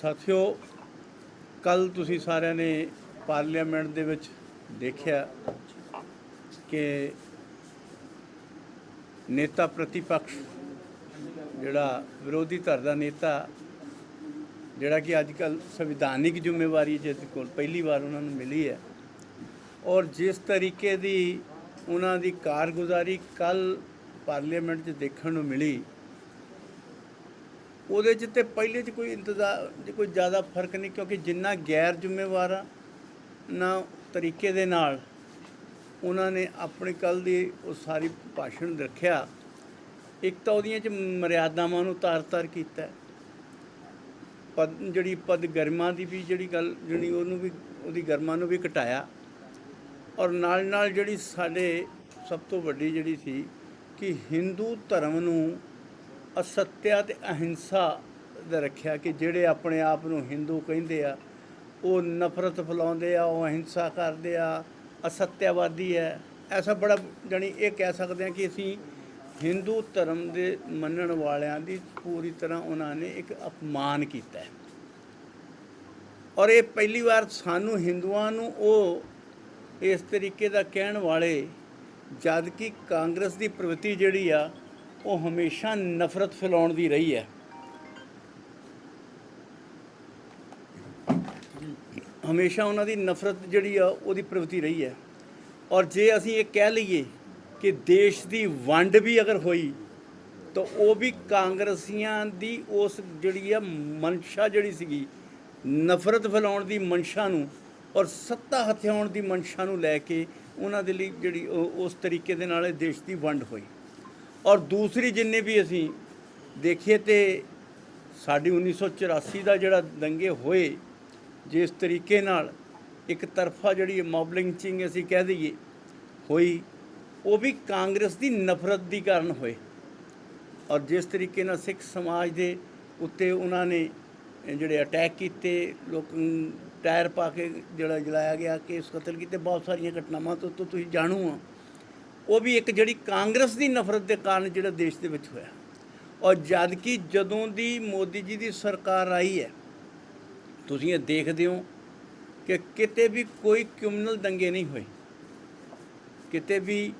ਸਾਥੀਓ ਕੱਲ ਤੁਸੀਂ ਸਾਰਿਆਂ ਨੇ ਪਾਰਲੀਮੈਂਟ ਦੇ ਵਿੱਚ ਦੇਖਿਆ ਕਿ ਨੇਤਾ ਪ੍ਰਤੀਪਕਸ਼, ਜਿਹੜਾ ਵਿਰੋਧੀ ਧਿਰ ਦਾ ਨੇਤਾ, ਜਿਹੜਾ ਕਿ ਅੱਜ ਕੱਲ ਸੰਵਿਧਾਨਿਕ ਜ਼ਿੰਮੇਵਾਰੀ ਜਿਹਦੇ ਕੋਲ ਪਹਿਲੀ ਵਾਰ ਉਹਨਾਂ ਨੂੰ ਮਿਲੀ ਹੈ, ਔਰ ਜਿਸ ਤਰੀਕੇ ਦੀ ਉਹਨਾਂ ਦੀ ਕਾਰਗੁਜ਼ਾਰੀ ਕੱਲ ਪਾਰਲੀਮੈਂਟ 'ਚ ਦੇਖਣ ਨੂੰ ਮਿਲੀ ਉਹਦੇ 'ਚ ਤੇ ਪਹਿਲੇ 'ਚ ਕੋਈ ਇੰਤਜ਼ਾਰ ਕੋਈ ਜ਼ਿਆਦਾ ਫ਼ਰਕ ਨਹੀਂ, ਕਿਉਂਕਿ ਜਿੰਨਾ ਗੈਰ ਜ਼ਿੰਮੇਵਾਰ ਨਾ ਤਰੀਕੇ ਦੇ ਨਾਲ ਉਹਨਾਂ ਨੇ ਆਪਣੀ ਕੱਲ ਦੀ ਉਹ ਸਾਰੀ ਭਾਸ਼ਣ ਰੱਖਿਆ। ਇੱਕ ਤਾਂ ਉਹਦੀਆਂ 'ਚ ਮਰਿਆਦਾਵਾਂ ਨੂੰ ਤਾਰ-ਤਾਰ ਕੀਤਾ। ਪਦ ਜਿਹੜੀ ਪਦ ਗਰਮਾ ਦੀ ਵੀ ਜਿਹੜੀ ਗੱਲ ਜਿਹੜੀ ਉਹਨੂੰ ਵੀ ਉਹਦੀ ਗਰਮਾ ਨੂੰ ਵੀ ਘਟਾਇਆ। ਔਰ ਨਾਲ ਨਾਲ ਜਿਹੜੀ ਸਾਡੇ ਸਭ ਤੋਂ ਵੱਡੀ ਜਿਹੜੀ ਸੀ ਕਿ ਹਿੰਦੂ ਧਰਮ ਨੂੰ ਅਸੱਤਿਆ ਤੇ ਅਹਿੰਸਾ ਦਾ ਰੱਖਿਆ ਕਿ ਜਿਹੜੇ ਆਪਣੇ ਆਪ ਨੂੰ ਹਿੰਦੂ ਕਹਿੰਦੇ ਆ, ਉਹ ਨਫ਼ਰਤ ਫੈਲਾਉਂਦੇ ਆ, ਉਹ ਅਹਿੰਸਾ ਕਰਦੇ ਆ, ਅਸਤਿਆਵਾਦੀ ਹੈ। ਐਸਾ ਬੜਾ ਜਾਣੀ ਇਹ ਕਹਿ ਸਕਦੇ ਆ ਕਿ ਅਸੀਂ ਹਿੰਦੂ ਧਰਮ ਦੇ ਮੰਨਣ ਵਾਲਿਆਂ ਦੀ ਪੂਰੀ ਤਰ੍ਹਾਂ ਉਹਨਾਂ ਨੇ ਇੱਕ ਅਪਮਾਨ ਕੀਤਾ ਹੈ। ਔਰ ਇਹ ਪਹਿਲੀ ਵਾਰ ਸਾਨੂੰ ਹਿੰਦੂਆਂ ਨੂੰ ਉਹ ਇਸ ਤਰੀਕੇ ਦਾ ਕਹਿਣ ਵਾਲੇ ਜਦ ਕਿ ਕਾਂਗਰਸ ਦੀ ਪ੍ਰਵਿਰਤੀ ਜਿਹੜੀ ਆ ਉਹ ਹਮੇਸ਼ਾ ਨਫ਼ਰਤ ਫੈਲਾਉਣ ਦੀ ਰਹੀ ਹੈ। ਹਮੇਸ਼ਾ ਉਹਨਾਂ ਦੀ ਨਫ਼ਰਤ ਜਿਹੜੀ ਆ, ਉਹਦੀ ਪ੍ਰਵਿਰਤੀ ਰਹੀ ਹੈ। ਔਰ ਜੇ ਅਸੀਂ ਇਹ ਕਹਿ ਲਈਏ ਕਿ ਦੇਸ਼ ਦੀ ਵੰਡ ਵੀ ਅਗਰ ਹੋਈ, ਤਾਂ ਉਹ ਵੀ ਕਾਂਗਰਸੀਆਂ ਦੀ ਉਸ ਜਿਹੜੀ ਆ ਮਨਸ਼ਾ ਜਿਹੜੀ ਸੀਗੀ, ਨਫ਼ਰਤ ਫੈਲਾਉਣ ਦੀ ਮਨਸ਼ਾ ਨੂੰ ਔਰ ਸੱਤਾ ਹਥਿਆਉਣ ਦੀ ਮਨਸ਼ਾ ਨੂੰ ਲੈ ਕੇ ਉਹਨਾਂ ਦੇ ਲਈ ਜਿਹੜੀ ਉਹ- ਉਸ ਤਰੀਕੇ ਦੇ ਨਾਲ ਇਹ ਦੇਸ਼ ਦੀ ਵੰਡ ਹੋਈ। ਔਰ ਦੂਸਰੀ ਜਿੰਨੇ ਵੀ ਅਸੀਂ ਦੇਖੀਏ ਤੇ ਸਾਡੀ 1984 ਦਾ ਜਿਹੜਾ ਦੰਗੇ ਹੋਏ, ਜਿਸ ਤਰੀਕੇ ਨਾਲ ਇੱਕ ਤਰਫਾ ਜਿਹੜੀ ਮੌਬ ਲਿੰਚਿੰਗ ਅਸੀਂ ਕਹਿ ਦਈਏ, ਹੋਈ, ਉਹ ਵੀ ਕਾਂਗਰਸ ਦੀ ਨਫ਼ਰਤ ਦੀ ਕਾਰਨ ਹੋਏ। ਔਰ ਜਿਸ ਤਰੀਕੇ ਨਾਲ ਸਿੱਖ ਸਮਾਜ ਦੇ ਉੱਤੇ ਉਹਨਾਂ ਨੇ ਜਿਹੜੇ ਅਟੈਕ ਕੀਤੇ, ਲੋਕ ਟਾਇਰ ਪਾ ਕੇ ਜਿਹੜਾ ਜਲਾਇਆ ਗਿਆ ਕੇਸ ਕਤਲ ਕੀਤੇ, ਬਹੁਤ ਸਾਰੀਆਂ ਘਟਨਾਵਾਂ ਤੋਂ ਤੋਂ ਤੁਸੀਂ ਜਾਣੂ ਆ ਉਹ ਵੀ ਇੱਕ ਜਿਹੜੀ ਕਾਂਗਰਸ ਦੀ ਨਫ਼ਰਤ ਦੇ ਕਾਰਨ ਜਿਹੜਾ ਦੇਸ਼ ਦੇ ਵਿੱਚ ਹੋਇਆ। ਔਰ ਜਦ ਕਿ ਜਦੋਂ ਦੀ ਮੋਦੀ ਜੀ ਦੀ ਸਰਕਾਰ ਆਈ ਹੈ, ਤੁਸੀਂ ਇਹ ਦੇਖਦੇ ਹੋ ਕਿ ਕਿਤੇ ਵੀ ਕੋਈ ਕ੍ਰਿਮੀਨਲ ਦੰਗੇ ਨਹੀਂ ਹੋਏ। ਕਿਤੇ ਵੀ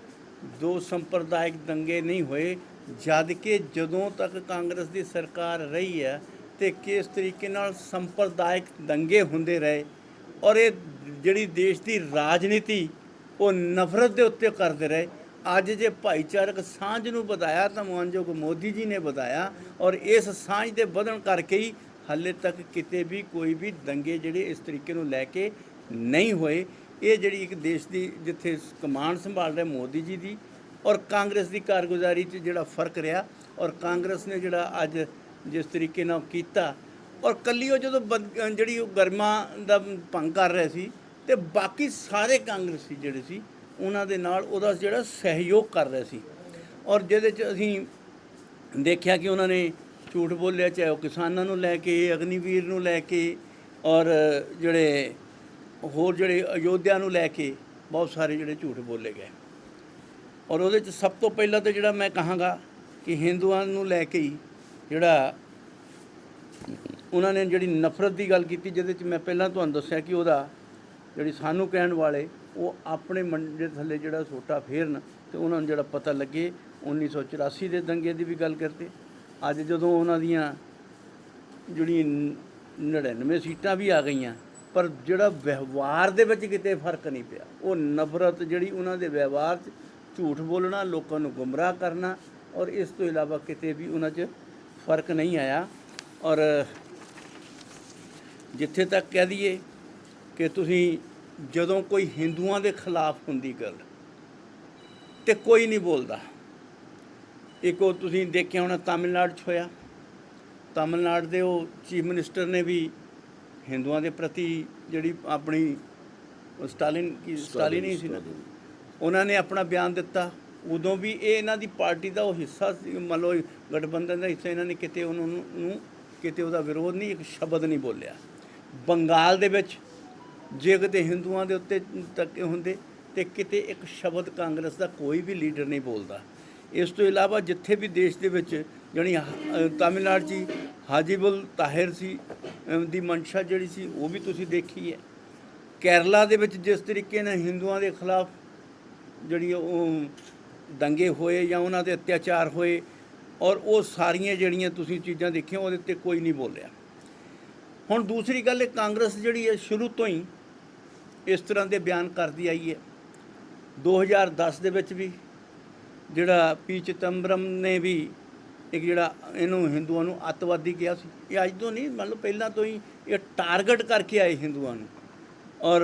ਦੋ ਸੰਪਰਦਾਇਕ ਦੰਗੇ ਨਹੀਂ ਹੋਏ, ਜਦ ਕਿ ਜਦੋਂ ਤੱਕ ਕਾਂਗਰਸ ਦੀ ਸਰਕਾਰ ਰਹੀ ਹੈ ਤੇ ਕਿਸ ਤਰੀਕੇ ਨਾਲ ਸੰਪਰਦਾਇਕ ਦੰਗੇ ਹੁੰਦੇ ਰਹੇ ਔਰ ਇਹ ਜਿਹੜੀ ਦੇਸ਼ ਦੀ ਰਾਜਨੀਤੀ, ਉਹ ਨਫ਼ਰਤ ਦੇ ਉੱਤੇ ਕਰਦੇ ਰਹੇ ਅੱਜ ਜੇ ਭਾਈਚਾਰਕ ਸਾਂਝ ਨੂੰ ਵਧਾਇਆ ਤਾਂ ਮਾਨਯੋਗ ਮੋਦੀ ਜੀ ਨੇ ਵਧਾਇਆ ਔਰ ਇਸ ਸਾਂਝ ਦੇ ਵਧਣ ਕਰਕੇ ਹੀ ਹਾਲੇ ਤੱਕ ਕਿਤੇ ਵੀ ਕੋਈ ਵੀ ਦੰਗੇ ਜਿਹੜੇ ਇਸ ਤਰੀਕੇ ਨੂੰ ਲੈ ਕੇ ਨਹੀਂ ਹੋਏ। ਇਹ ਜਿਹੜੀ ਇੱਕ ਦੇਸ਼ ਦੀ ਜਿੱਥੇ ਕਮਾਂਡ ਸੰਭਾਲ ਰਿਹਾ ਮੋਦੀ ਜੀ ਦੀ ਔਰ ਕਾਂਗਰਸ ਦੀ ਕਾਰਗੁਜ਼ਾਰੀ 'ਚ ਜਿਹੜਾ ਫ਼ਰਕ ਰਿਹਾ ਔਰ ਕਾਂਗਰਸ ਨੇ ਜਿਹੜਾ ਅੱਜ ਜਿਸ ਤਰੀਕੇ ਨਾਲ ਕੀਤਾ ਔਰ ਕੱਲੀ ਉਹ ਜਦੋਂ ਬਦ- ਜਿਹੜੀ ਉਹ ਗਰਮਾ ਦਾ ਭੰਗ ਕਰ ਰਿਹਾ ਸੀ ਤੇ ਬਾਕੀ ਸਾਰੇ ਕਾਂਗਰਸੀ ਜਿਹੜੇ ਸੀ ਉਹਨਾਂ ਦੇ ਨਾਲ ਉਹਦਾ ਜਿਹੜਾ ਸਹਿਯੋਗ ਕਰ ਰਹੇ ਸੀ। ਔਰ ਜਿਹਦੇ 'ਚ ਅਸੀਂ ਦੇਖਿਆ ਕਿ ਉਹਨਾਂ ਨੇ ਝੂਠ ਬੋਲਿਆ, ਚਾਹੇ ਉਹ ਕਿਸਾਨਾਂ ਨੂੰ ਲੈ ਕੇ, ਅਗਨੀਵੀਰ ਨੂੰ ਲੈ ਕੇ, ਔਰ ਜਿਹੜੇ ਹੋਰ ਜਿਹੜੇ ਅਯੋਧਿਆ ਨੂੰ ਲੈ ਕੇ ਬਹੁਤ ਸਾਰੇ ਜਿਹੜੇ ਝੂਠ ਬੋਲੇ ਗਏ। ਔਰ ਉਹਦੇ 'ਚ ਸਭ ਤੋਂ ਪਹਿਲਾਂ ਤਾਂ ਜਿਹੜਾ ਮੈਂ ਕਹਾਂਗਾ ਕਿ ਹਿੰਦੂਆਂ ਨੂੰ ਲੈ ਕੇ ਹੀ ਜਿਹੜਾ ਉਹਨਾਂ ਨੇ ਜਿਹੜੀ ਨਫ਼ਰਤ ਦੀ ਗੱਲ ਕੀਤੀ, ਜਿਹਦੇ 'ਚ ਮੈਂ ਪਹਿਲਾਂ ਤੁਹਾਨੂੰ ਦੱਸਿਆ ਕਿ ਉਹਦਾ ਜਿਹੜੀ ਸਾਨੂੰ ਕਹਿਣ ਵਾਲੇ ਉਹ ਆਪਣੇ ਮੰਡੇ ਥੱਲੇ ਜਿਹੜਾ ਸੋਟਾ ਫੇਰਨ ਤੇ ਉਹਨਾਂ ਨੂੰ ਜਿਹੜਾ ਪਤਾ ਲੱਗੇ 1984 ਦੇ ਦੰਗੇ ਦੀ ਵੀ ਗੱਲ ਕਰਦੇ ਅੱਜ ਜਦੋਂ ਉਹਨਾਂ ਦੀਆਂ ਜਿਹੜੀ 99 ਸੀਟਾਂ ਵੀ ਆ ਗਈਆਂ, ਪਰ ਜਿਹੜਾ ਵਿਵਹਾਰ ਦੇ ਵਿੱਚ ਕਿਤੇ ਫ਼ਰਕ ਨਹੀਂ ਪਿਆ। ਉਹ ਨਫ਼ਰਤ ਜਿਹੜੀ ਉਹਨਾਂ ਦੇ ਵਿਵਹਾਰ 'ਚ, ਝੂਠ ਬੋਲਣਾ, ਲੋਕਾਂ ਨੂੰ ਗੁੰਮਰਾਹ ਕਰਨਾ ਔਰ ਇਸ ਤੋਂ ਇਲਾਵਾ ਕਿਤੇ ਵੀ ਉਹਨਾਂ 'ਚ ਫ਼ਰਕ ਨਹੀਂ ਆਇਆ। ਔਰ ਜਿੱਥੇ ਤੱਕ ਕਹਿ ਦਈਏ ਕਿ ਤੁਸੀਂ ਜਦੋਂ ਕੋਈ ਹਿੰਦੂਆਂ ਦੇ ਖਿਲਾਫ ਹੁੰਦੀ ਗੱਲ ਤੇ ਕੋਈ ਨਹੀਂ ਬੋਲਦਾ। ਇੱਕ ਉਹ ਤੁਸੀਂ ਦੇਖਿਆ ਹੋਣਾ ਤਾਮਿਲਨਾਡੂ 'ਚ ਹੋਇਆ। ਤਾਮਿਲਨਾਡੂ ਦੇ ਉਹ ਚੀਫ ਮਿਨਿਸਟਰ ਨੇ ਵੀ ਹਿੰਦੂਆਂ ਦੇ ਪ੍ਰਤੀ ਜਿਹੜੀ ਆਪਣੀ ਸਟਾਲਿਨ ਕੀ ਸਟਾਲਿਨ ਹੀ ਸੀ ਨਾ ਉਹਨਾਂ ਨੇ ਆਪਣਾ ਬਿਆਨ ਦਿੱਤਾ। ਉਦੋਂ ਵੀ ਇਹ ਇਹਨਾਂ ਦੀ ਪਾਰਟੀ ਦਾ ਉਹ ਹਿੱਸਾ ਸੀ ਮੰਨ ਲਓ ਗਠਬੰਧਨ ਦਾ ਹਿੱਸਾ ਇਹਨਾਂ ਨੇ ਕਿਤੇ ਉਹਨਾਂ ਨੂੰ ਕਿਤੇ ਉਹਦਾ ਵਿਰੋਧ ਨਹੀਂ ਇੱਕ ਸ਼ਬਦ ਨਹੀਂ ਬੋਲਿਆ। ਬੰਗਾਲ ਦੇ ਵਿੱਚ ਜੇ ਕਿਤੇ ਹਿੰਦੂਆਂ ਦੇ ਉੱਤੇ ਤੱਕੇ ਹੁੰਦੇ ਤੇ ਕਿਤੇ ਇੱਕ ਸ਼ਬਦ ਕਾਂਗਰਸ ਦਾ ਕੋਈ ਵੀ ਲੀਡਰ ਨਹੀਂ ਬੋਲਦਾ। ਇਸ ਤੋਂ ਇਲਾਵਾ ਜਿੱਥੇ ਵੀ ਦੇਸ਼ ਦੇ ਵਿੱਚ ਜਣੀ ਤਾਮਿਲਨਾਡੂ 'ਚ ਹੀ ਹਾਜੀਬੁਲ ਤਾਹਿਰ ਸੀ ਦੀ ਮਨਸ਼ਾ ਜਿਹੜੀ ਸੀ, ਉਹ ਵੀ ਤੁਸੀਂ ਦੇਖੀ ਹੈ। ਕੇਰਲਾ ਦੇ ਵਿੱਚ ਜਿਸ ਤਰੀਕੇ ਨਾਲ ਹਿੰਦੂਆਂ ਦੇ ਖਿਲਾਫ ਜਿਹੜੀ ਉਹ ਦੰਗੇ ਹੋਏ ਜਾਂ ਉਹਨਾਂ ਦੇ ਅਤਿਆਚਾਰ ਹੋਏ ਔਰ ਉਹ ਸਾਰੀਆਂ ਜਿਹੜੀਆਂ ਤੁਸੀਂ ਚੀਜ਼ਾਂ ਦੇਖੀਆਂ ਉਹਦੇ ਤੇ ਕੋਈ ਨਹੀਂ ਬੋਲਿਆ। ਹੁਣ ਦੂਸਰੀ ਗੱਲ ਇਹ ਕਾਂਗਰਸ ਜਿਹੜੀ ਹੈ, ਸ਼ੁਰੂ ਤੋਂ ਹੀ ਇਸ ਤਰ੍ਹਾਂ ਦੇ ਬਿਆਨ ਕਰਦੀ ਆਈ ਹੈ। 2010 ਦੇ ਵਿੱਚ ਵੀ ਜਿਹੜਾ ਪੀ ਚਿਦੰਬਰਮ ਨੇ ਵੀ ਇੱਕ ਜਿਹੜਾ ਇਹਨੂੰ ਹਿੰਦੂਆਂ ਨੂੰ ਅੱਤਵਾਦੀ ਕਿਹਾ ਸੀ। ਇਹ ਅੱਜ ਤੋਂ ਨਹੀਂ, ਮੰਨ ਲਓ ਪਹਿਲਾਂ ਤੋਂ ਹੀ ਇਹ ਟਾਰਗੇਟ ਕਰਕੇ ਆਏ ਹਿੰਦੂਆਂ ਨੂੰ। ਔਰ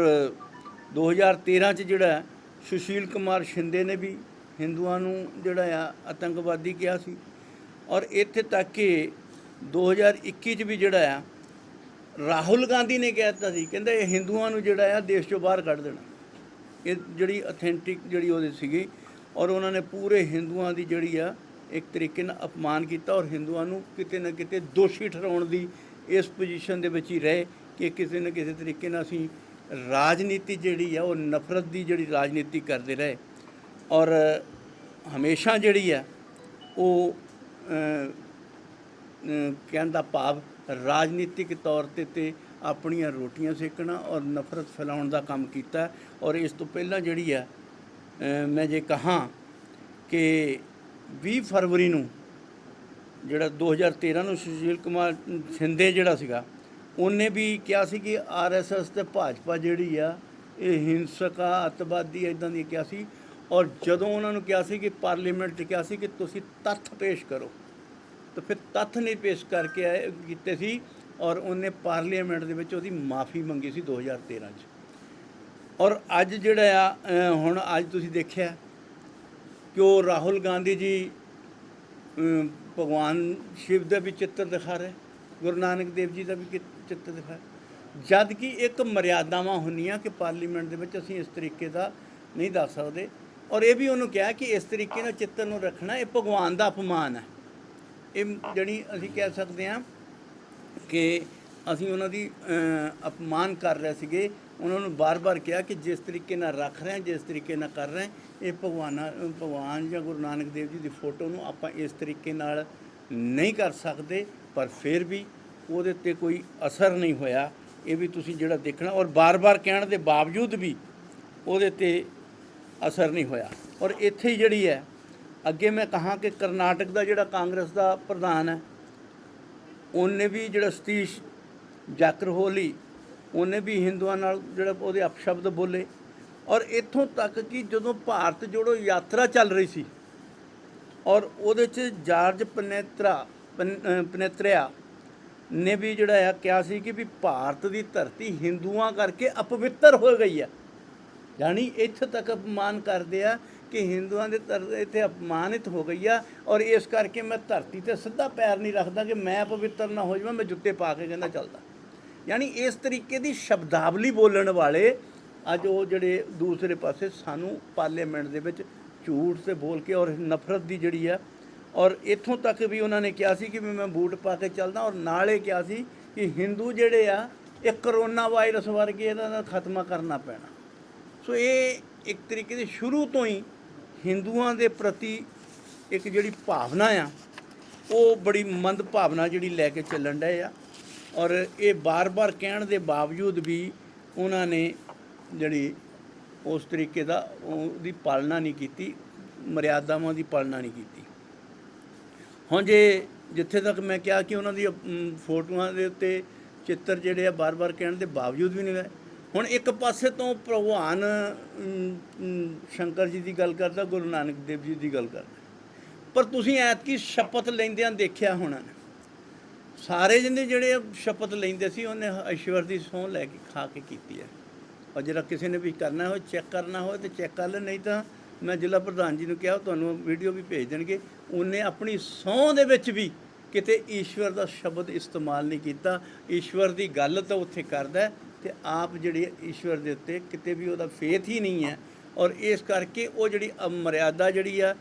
2013 ਚ ਜਿਹੜਾ ਸੁਸ਼ੀਲ ਕੁਮਾਰ ਸ਼ਿੰਦੇ ਨੇ ਵੀ ਹਿੰਦੂਆਂ ਨੂੰ ਜਿਹੜਾ ਆ ਆਤੰਕਵਾਦੀ ਕਿਹਾ ਸੀ। ਔਰ ਇੱਥੇ ਤੱਕ ਕਿ 2021 ਚ ਵੀ ਜਿਹੜਾ ਆ ਰਾਹੁਲ ਗਾਂਧੀ ਨੇ ਕਹਿ ਦਿੱਤਾ ਸੀ ਕਹਿੰਦਾ ਇਹ ਹਿੰਦੂਆਂ ਨੂੰ ਜਿਹੜਾ ਆ ਦੇਸ਼ ਚੋਂ ਬਾਹਰ ਕੱਢ ਦੇਣਾ। ਇਹ ਜਿਹੜੀ ਅਥੈਂਟਿਕ ਜਿਹੜੀ ਉਹਦੀ ਸੀਗੀ ਔਰ ਉਹਨਾਂ ਨੇ ਪੂਰੇ ਹਿੰਦੂਆਂ ਦੀ ਜਿਹੜੀ ਆ ਇੱਕ ਤਰੀਕੇ ਨਾਲ ਅਪਮਾਨ ਕੀਤਾ ਔਰ ਹਿੰਦੂਆਂ ਨੂੰ ਕਿਤੇ ਨਾ ਕਿਤੇ ਦੋਸ਼ੀ ਠਹਿਰਾਉਣ ਦੀ ਇਸ ਪੋਜੀਸ਼ਨ ਦੇ ਵਿੱਚ ਹੀ ਰਹੇ ਕਿ ਕਿਸੇ ਨਾ ਕਿਸੇ ਤਰੀਕੇ ਨਾਲ ਅਸੀਂ ਰਾਜਨੀਤੀ ਜਿਹੜੀ ਆ ਉਹ ਨਫ਼ਰਤ ਦੀ ਜਿਹੜੀ ਰਾਜਨੀਤੀ ਕਰਦੇ ਰਹੇ। ਔਰ ਹਮੇਸ਼ਾ ਜਿਹੜੀ ਆ ਉਹ ਅ, ਕਹਿਣ ਦਾ ਭਾਵ ਰਾਜਨੀਤਿਕ ਤੌਰ ਤੇ ਤੇ ਆਪਣੀਆਂ ਰੋਟੀਆਂ ਸੇਕਣਾ ਔਰ ਨਫ਼ਰਤ ਫੈਲਾਉਣ ਦਾ ਕੰਮ ਕੀਤਾ ਔਰ ਇਸ ਤੋਂ ਪਹਿਲਾਂ ਜਿਹੜੀ ਆ ਮੈਂ ਜੇ ਕਹਾਂ ਕਿ 20 ਫਰਵਰੀ ਨੂੰ ਜਿਹੜਾ 2013 ਨੂੰ ਸੁਸ਼ੀਲ ਕੁਮਾਰ ਸ਼ਿੰਦੇ ਜਿਹੜਾ ਸੀਗਾ, ਉਹਨੇ ਵੀ ਕਿਹਾ ਸੀ ਕਿ ਆਰਐਸਐਸ ਤੇ ਭਾਜਪਾ ਜਿਹੜੀ ਆ, ਇਹ ਹਿੰਸਕ ਆ, ਅੱਤਵਾਦੀ ਇਦਾਂ ਦੀ ਕਿਹਾ ਸੀ ਔਰ ਜਦੋਂ ਉਹਨਾਂ ਨੂੰ ਕਿਹਾ ਸੀ ਕਿ ਪਾਰਲੀਮੈਂਟ 'ਚ ਕਿਹਾ ਸੀ ਕਿ ਤੁਸੀਂ ਤੱਥ ਪੇਸ਼ ਕਰੋ। ਤਾਂ ਫਿਰ ਤੱਥ ਨਹੀਂ ਪੇਸ਼ ਕਰਕੇ ਆਏ, ਕੀਤੇ ਸੀ ਔਰ ਉਹਨੇ ਪਾਰਲੀਮੈਂਟ ਦੇ ਵਿੱਚ ਉਹਦੀ ਮਾਫੀ ਮੰਗੀ ਸੀ 2013 'ਚ। ਔਰ ਅੱਜ ਜਿਹੜਾ ਆ ਹੁਣ ਅੱਜ ਤੁਸੀਂ ਦੇਖਿਆ ਕਿ ਉਹ ਰਾਹੁਲ ਗਾਂਧੀ ਜੀ ਭਗਵਾਨ ਸ਼ਿਵ ਦਾ ਵੀ ਚਿੱਤਰ ਦਿਖਾ ਰਹੇ, ਗੁਰੂ ਨਾਨਕ ਦੇਵ ਜੀ ਦਾ ਵੀ ਕਿ- ਚਿੱਤਰ ਦਿਖਾ ਜਦ ਕਿ ਇੱਕ ਮਰਿਆਦਾਵਾਂ ਹੁੰਦੀਆਂ ਕਿ ਪਾਰਲੀਮੈਂਟ ਦੇ ਵਿੱਚ ਅਸੀਂ ਇਸ ਤਰੀਕੇ ਦਾ ਨਹੀਂ ਦੱਸ ਸਕਦੇ। ਔਰ ਇਹ ਵੀ ਉਹਨੂੰ ਕਿਹਾ ਕਿ ਇਸ ਤਰੀਕੇ ਨਾਲ ਚਿੱਤਰ ਨੂੰ ਰੱਖਣਾ, ਇਹ ਭਗਵਾਨ ਦਾ ਅਪਮਾਨ ਹੈ। ਇਹ ਜਿਹੜੀ ਅਸੀਂ ਕਹਿ ਸਕਦੇ ਹਾਂ ਕਿ ਅਸੀਂ ਉਹਨਾਂ ਦੀ ਅਪਮਾਨ ਕਰ ਰਹੇ ਸੀਗੇ। ਉਹਨਾਂ ਨੂੰ ਬਾਰ-ਬਾਰ ਕਿਹਾ ਕਿ ਜਿਸ ਤਰੀਕੇ ਨਾਲ ਰੱਖ ਰਹੇ ਜਿਸ ਤਰੀਕੇ ਨਾਲ ਕਰ ਰਹੇ ਇਹ ਭਗਵਾਨਾਂ, ਭਗਵਾਨ ਜਾਂ ਗੁਰੂ ਨਾਨਕ ਦੇਵ ਜੀ ਦੀ ਫੋਟੋ ਨੂੰ ਆਪਾਂ ਇਸ ਤਰੀਕੇ ਨਾਲ ਨਹੀਂ ਕਰ ਸਕਦੇ, ਪਰ ਫਿਰ ਵੀ ਉਹਦੇ ਤੇ ਕੋਈ ਅਸਰ ਨਹੀਂ ਹੋਇਆ। ਇਹ ਵੀ ਤੁਸੀਂ ਜਿਹੜਾ ਦੇਖਣਾ, ਔਰ ਬਾਰ-ਬਾਰ ਕਹਿਣ ਦੇ ਬਾਵਜੂਦ ਵੀ ਉਹਦੇ ਤੇ ਅਸਰ ਨਹੀਂ ਹੋਇਆ। ਔਰ ਇੱਥੇ ਹੀ ਜਿਹੜੀ ਹੈ ਅੱਗੇ ਮੈਂ ਕਹਾਂ ਕਿ ਕਰਨਾਟਕ ਦਾ ਜਿਹੜਾ ਕਾਂਗਰਸ ਦਾ ਪ੍ਰਧਾਨ ਹੈ, ਉਹਨੇ ਵੀ ਜਿਹੜਾ ਸਤੀਸ਼ ਜਾਕਰਹੋਲੀ ਉਹਨੇ ਵੀ ਹਿੰਦੂਆਂ ਨਾਲ ਜਿਹੜਾ ਉਹਦੇ ਅਪਸ਼ਬਦ ਬੋਲੇ। ਔਰ ਇੱਥੋਂ ਤੱਕ ਕਿ ਜਦੋਂ ਭਾਰਤ ਜੋੜੋ ਯਾਤਰਾ ਚੱਲ ਰਹੀ ਸੀ, ਔਰ ਉਹਦੇ 'ਚ ਜਾਰਜ ਪਨੇਤਰਾ, ਪਨ- ਅਹ ਪਨੇਤਰਿਆ ਨੇ ਵੀ ਜਿਹੜਾ ਆ ਕਿਹਾ ਸੀ ਕਿ ਵੀ ਭਾਰਤ ਦੀ ਧਰਤੀ ਹਿੰਦੂਆਂ ਕਰਕੇ ਅਪਵਿੱਤਰ ਹੋ ਗਈ ਆ। ਯਾਨੀ ਇੱਥੇ ਤੱਕ ਅਪਮਾਨ ਕਰਦੇ ਆ ਕਿ ਹਿੰਦੂਆਂ ਦੇ ਧਰ ਇੱਥੇ ਅਪਮਾਨਿਤ ਹੋ ਗਈ ਆ ਔਰ ਇਸ ਕਰਕੇ ਮੈਂ ਧਰਤੀ ਤੇ ਸਿੱਧਾ ਪੈਰ ਨਹੀਂ ਰੱਖਦਾ ਕਿ ਮੈਂ ਪਵਿੱਤਰ ਨਾ ਹੋ ਜਾਵਾਂ, ਮੈਂ ਜੁੱਤੇ ਪਾ ਕੇ ਕਹਿੰਦਾ ਚੱਲਦਾ। ਯਾਨੀ ਇਸ ਤਰੀਕੇ ਦੀ ਸ਼ਬਦਾਵਲੀ ਬੋਲਣ ਵਾਲੇ ਅੱਜ ਉਹ ਜਿਹੜੇ ਦੂਸਰੇ ਪਾਸੇ ਸਾਨੂੰ ਪਾਰਲੀਮੈਂਟ ਦੇ ਵਿੱਚ ਝੂਠ ਤੇ ਬੋਲ ਕੇ ਔਰ ਨਫ਼ਰਤ ਦੀ ਜਿਹੜੀ ਆ, ਔਰ ਇੱਥੋਂ ਤੱਕ ਵੀ ਉਹਨਾਂ ਨੇ ਕਿਹਾ ਸੀ ਕਿ ਵੀ ਮੈਂ ਬੂਟ ਪਾ ਕੇ ਚੱਲਦਾ ਔਰ ਨਾਲੇ ਕਿਹਾ ਸੀ ਕਿ ਹਿੰਦੂ ਜਿਹੜੇ ਆ, ਇਹ ਕਰੋਨਾ ਵਾਇਰਸ ਵਰਗੇ ਇਹਦਾ ਦਾ ਖਾਤਮਾ ਕਰਨਾ ਪੈਣਾ। ਸੋ ਇਹ ਇੱਕ ਤਰੀਕੇ ਦੇ ਸ਼ੁਰੂ ਤੋਂ ਹੀ ਹਿੰਦੂਆਂ ਦੇ ਪ੍ਰਤੀ ਇੱਕ ਜਿਹੜੀ ਭਾਵਨਾ ਆ, ਉਹ ਬੜੀ ਮੰਦ ਭਾਵਨਾ ਜਿਹੜੀ ਲੈ ਕੇ ਚੱਲਣ ਡਏ ਆ। ਔਰ ਇਹ ਬਾਰ-ਬਾਰ ਕਹਿਣ ਦੇ ਬਾਵਜੂਦ ਵੀ ਉਹਨਾਂ ਨੇ ਜਿਹੜੀ ਉਸ ਤਰੀਕੇ ਦਾ ਉਹਦੀ ਪਾਲਣਾ ਨਹੀਂ ਕੀਤੀ, ਮਰਿਆਦਾਵਾਂ ਦੀ ਪਾਲਣਾ ਨਹੀਂ ਕੀਤੀ। ਹੁਣ ਜੇ ਜਿੱਥੇ ਤੱਕ ਮੈਂ ਕਿਹਾ ਕਿ ਉਹਨਾਂ ਦੀ ਫੋਟੋਆਂ ਦੇ ਉੱਤੇ ਚਿੱਤਰ ਜਿਹੜੇ ਆ ਬਾਰ-ਬਾਰ ਕਹਿਣ ਦੇ ਬਾਵਜੂਦ ਵੀ ਨਹੀਂ ਗਏ ਹੁਣ ਇੱਕ ਪਾਸੇ ਤੋਂ ਭਗਵਾਨ ਸ਼ੰਕਰ ਜੀ ਦੀ ਗੱਲ ਕਰਦਾ, ਗੁਰੂ ਨਾਨਕ ਦੇਵ ਜੀ ਦੀ ਗੱਲ ਕਰਦਾ। ਪਰ ਤੁਸੀਂ ਐਤਕੀ ਸ਼ਪਥ ਲੈਂਦਿਆਂ ਦੇਖਿਆ ਹੋਣਾ। ਸਾਰੇ ਜਿਹਨੇ ਜਿਹੜੇ ਸ਼ਪਥ ਲੈਂਦੇ ਸੀ, ਉਹਨੇ ਈਸ਼ਵਰ ਦੀ ਸਹੁੰ ਲੈ ਕੇ ਖਾ ਕੇ ਕੀਤੀ ਹੈ ਔਰ ਜਿਹੜਾ ਕਿਸੇ ਨੇ ਵੀ ਕਰਨਾ ਹੋਵੇ ਚੈੱਕ ਕਰਨਾ ਹੋਵੇ ਤੇ ਚੈੱਕ ਕਰ ਲੈ, ਨਹੀਂ ਤਾਂ ਮੈਂ ਜ਼ਿਲ੍ਹਾ ਪ੍ਰਧਾਨ ਜੀ ਨੂੰ ਕਿਹਾ ਤੁਹਾਨੂੰ ਵੀਡੀਓ ਵੀ ਭੇਜ ਦੇਣਗੇ। ਉਹਨੇ ਆਪਣੀ ਸਹੁੰ ਦੇ ਵਿੱਚ ਵੀ ਕਿਤੇ ਈਸ਼ਵਰ ਦਾ ਸ਼ਬਦ ਇਸਤੇਮਾਲ ਨਹੀਂ ਕੀਤਾ। ਈਸ਼ਵਰ ਦੀ ਗੱਲ ਤਾਂ ਉੱਥੇ ਕਰਦਾ ਤੇ ਆਪ ਜਿਹੜੇ ਈਸ਼ਵਰ ਦੇ ਉੱਤੇ ਕਿਤੇ ਵੀ ਉਹਦਾ ਫੇਥ ਹੀ ਨਹੀਂ ਹੈ ਔਰ ਇਸ ਕਰਕੇ ਉਹ ਜਿਹੜੀ ਮਰਿਆਦਾ ਜਿਹੜੀ ਆ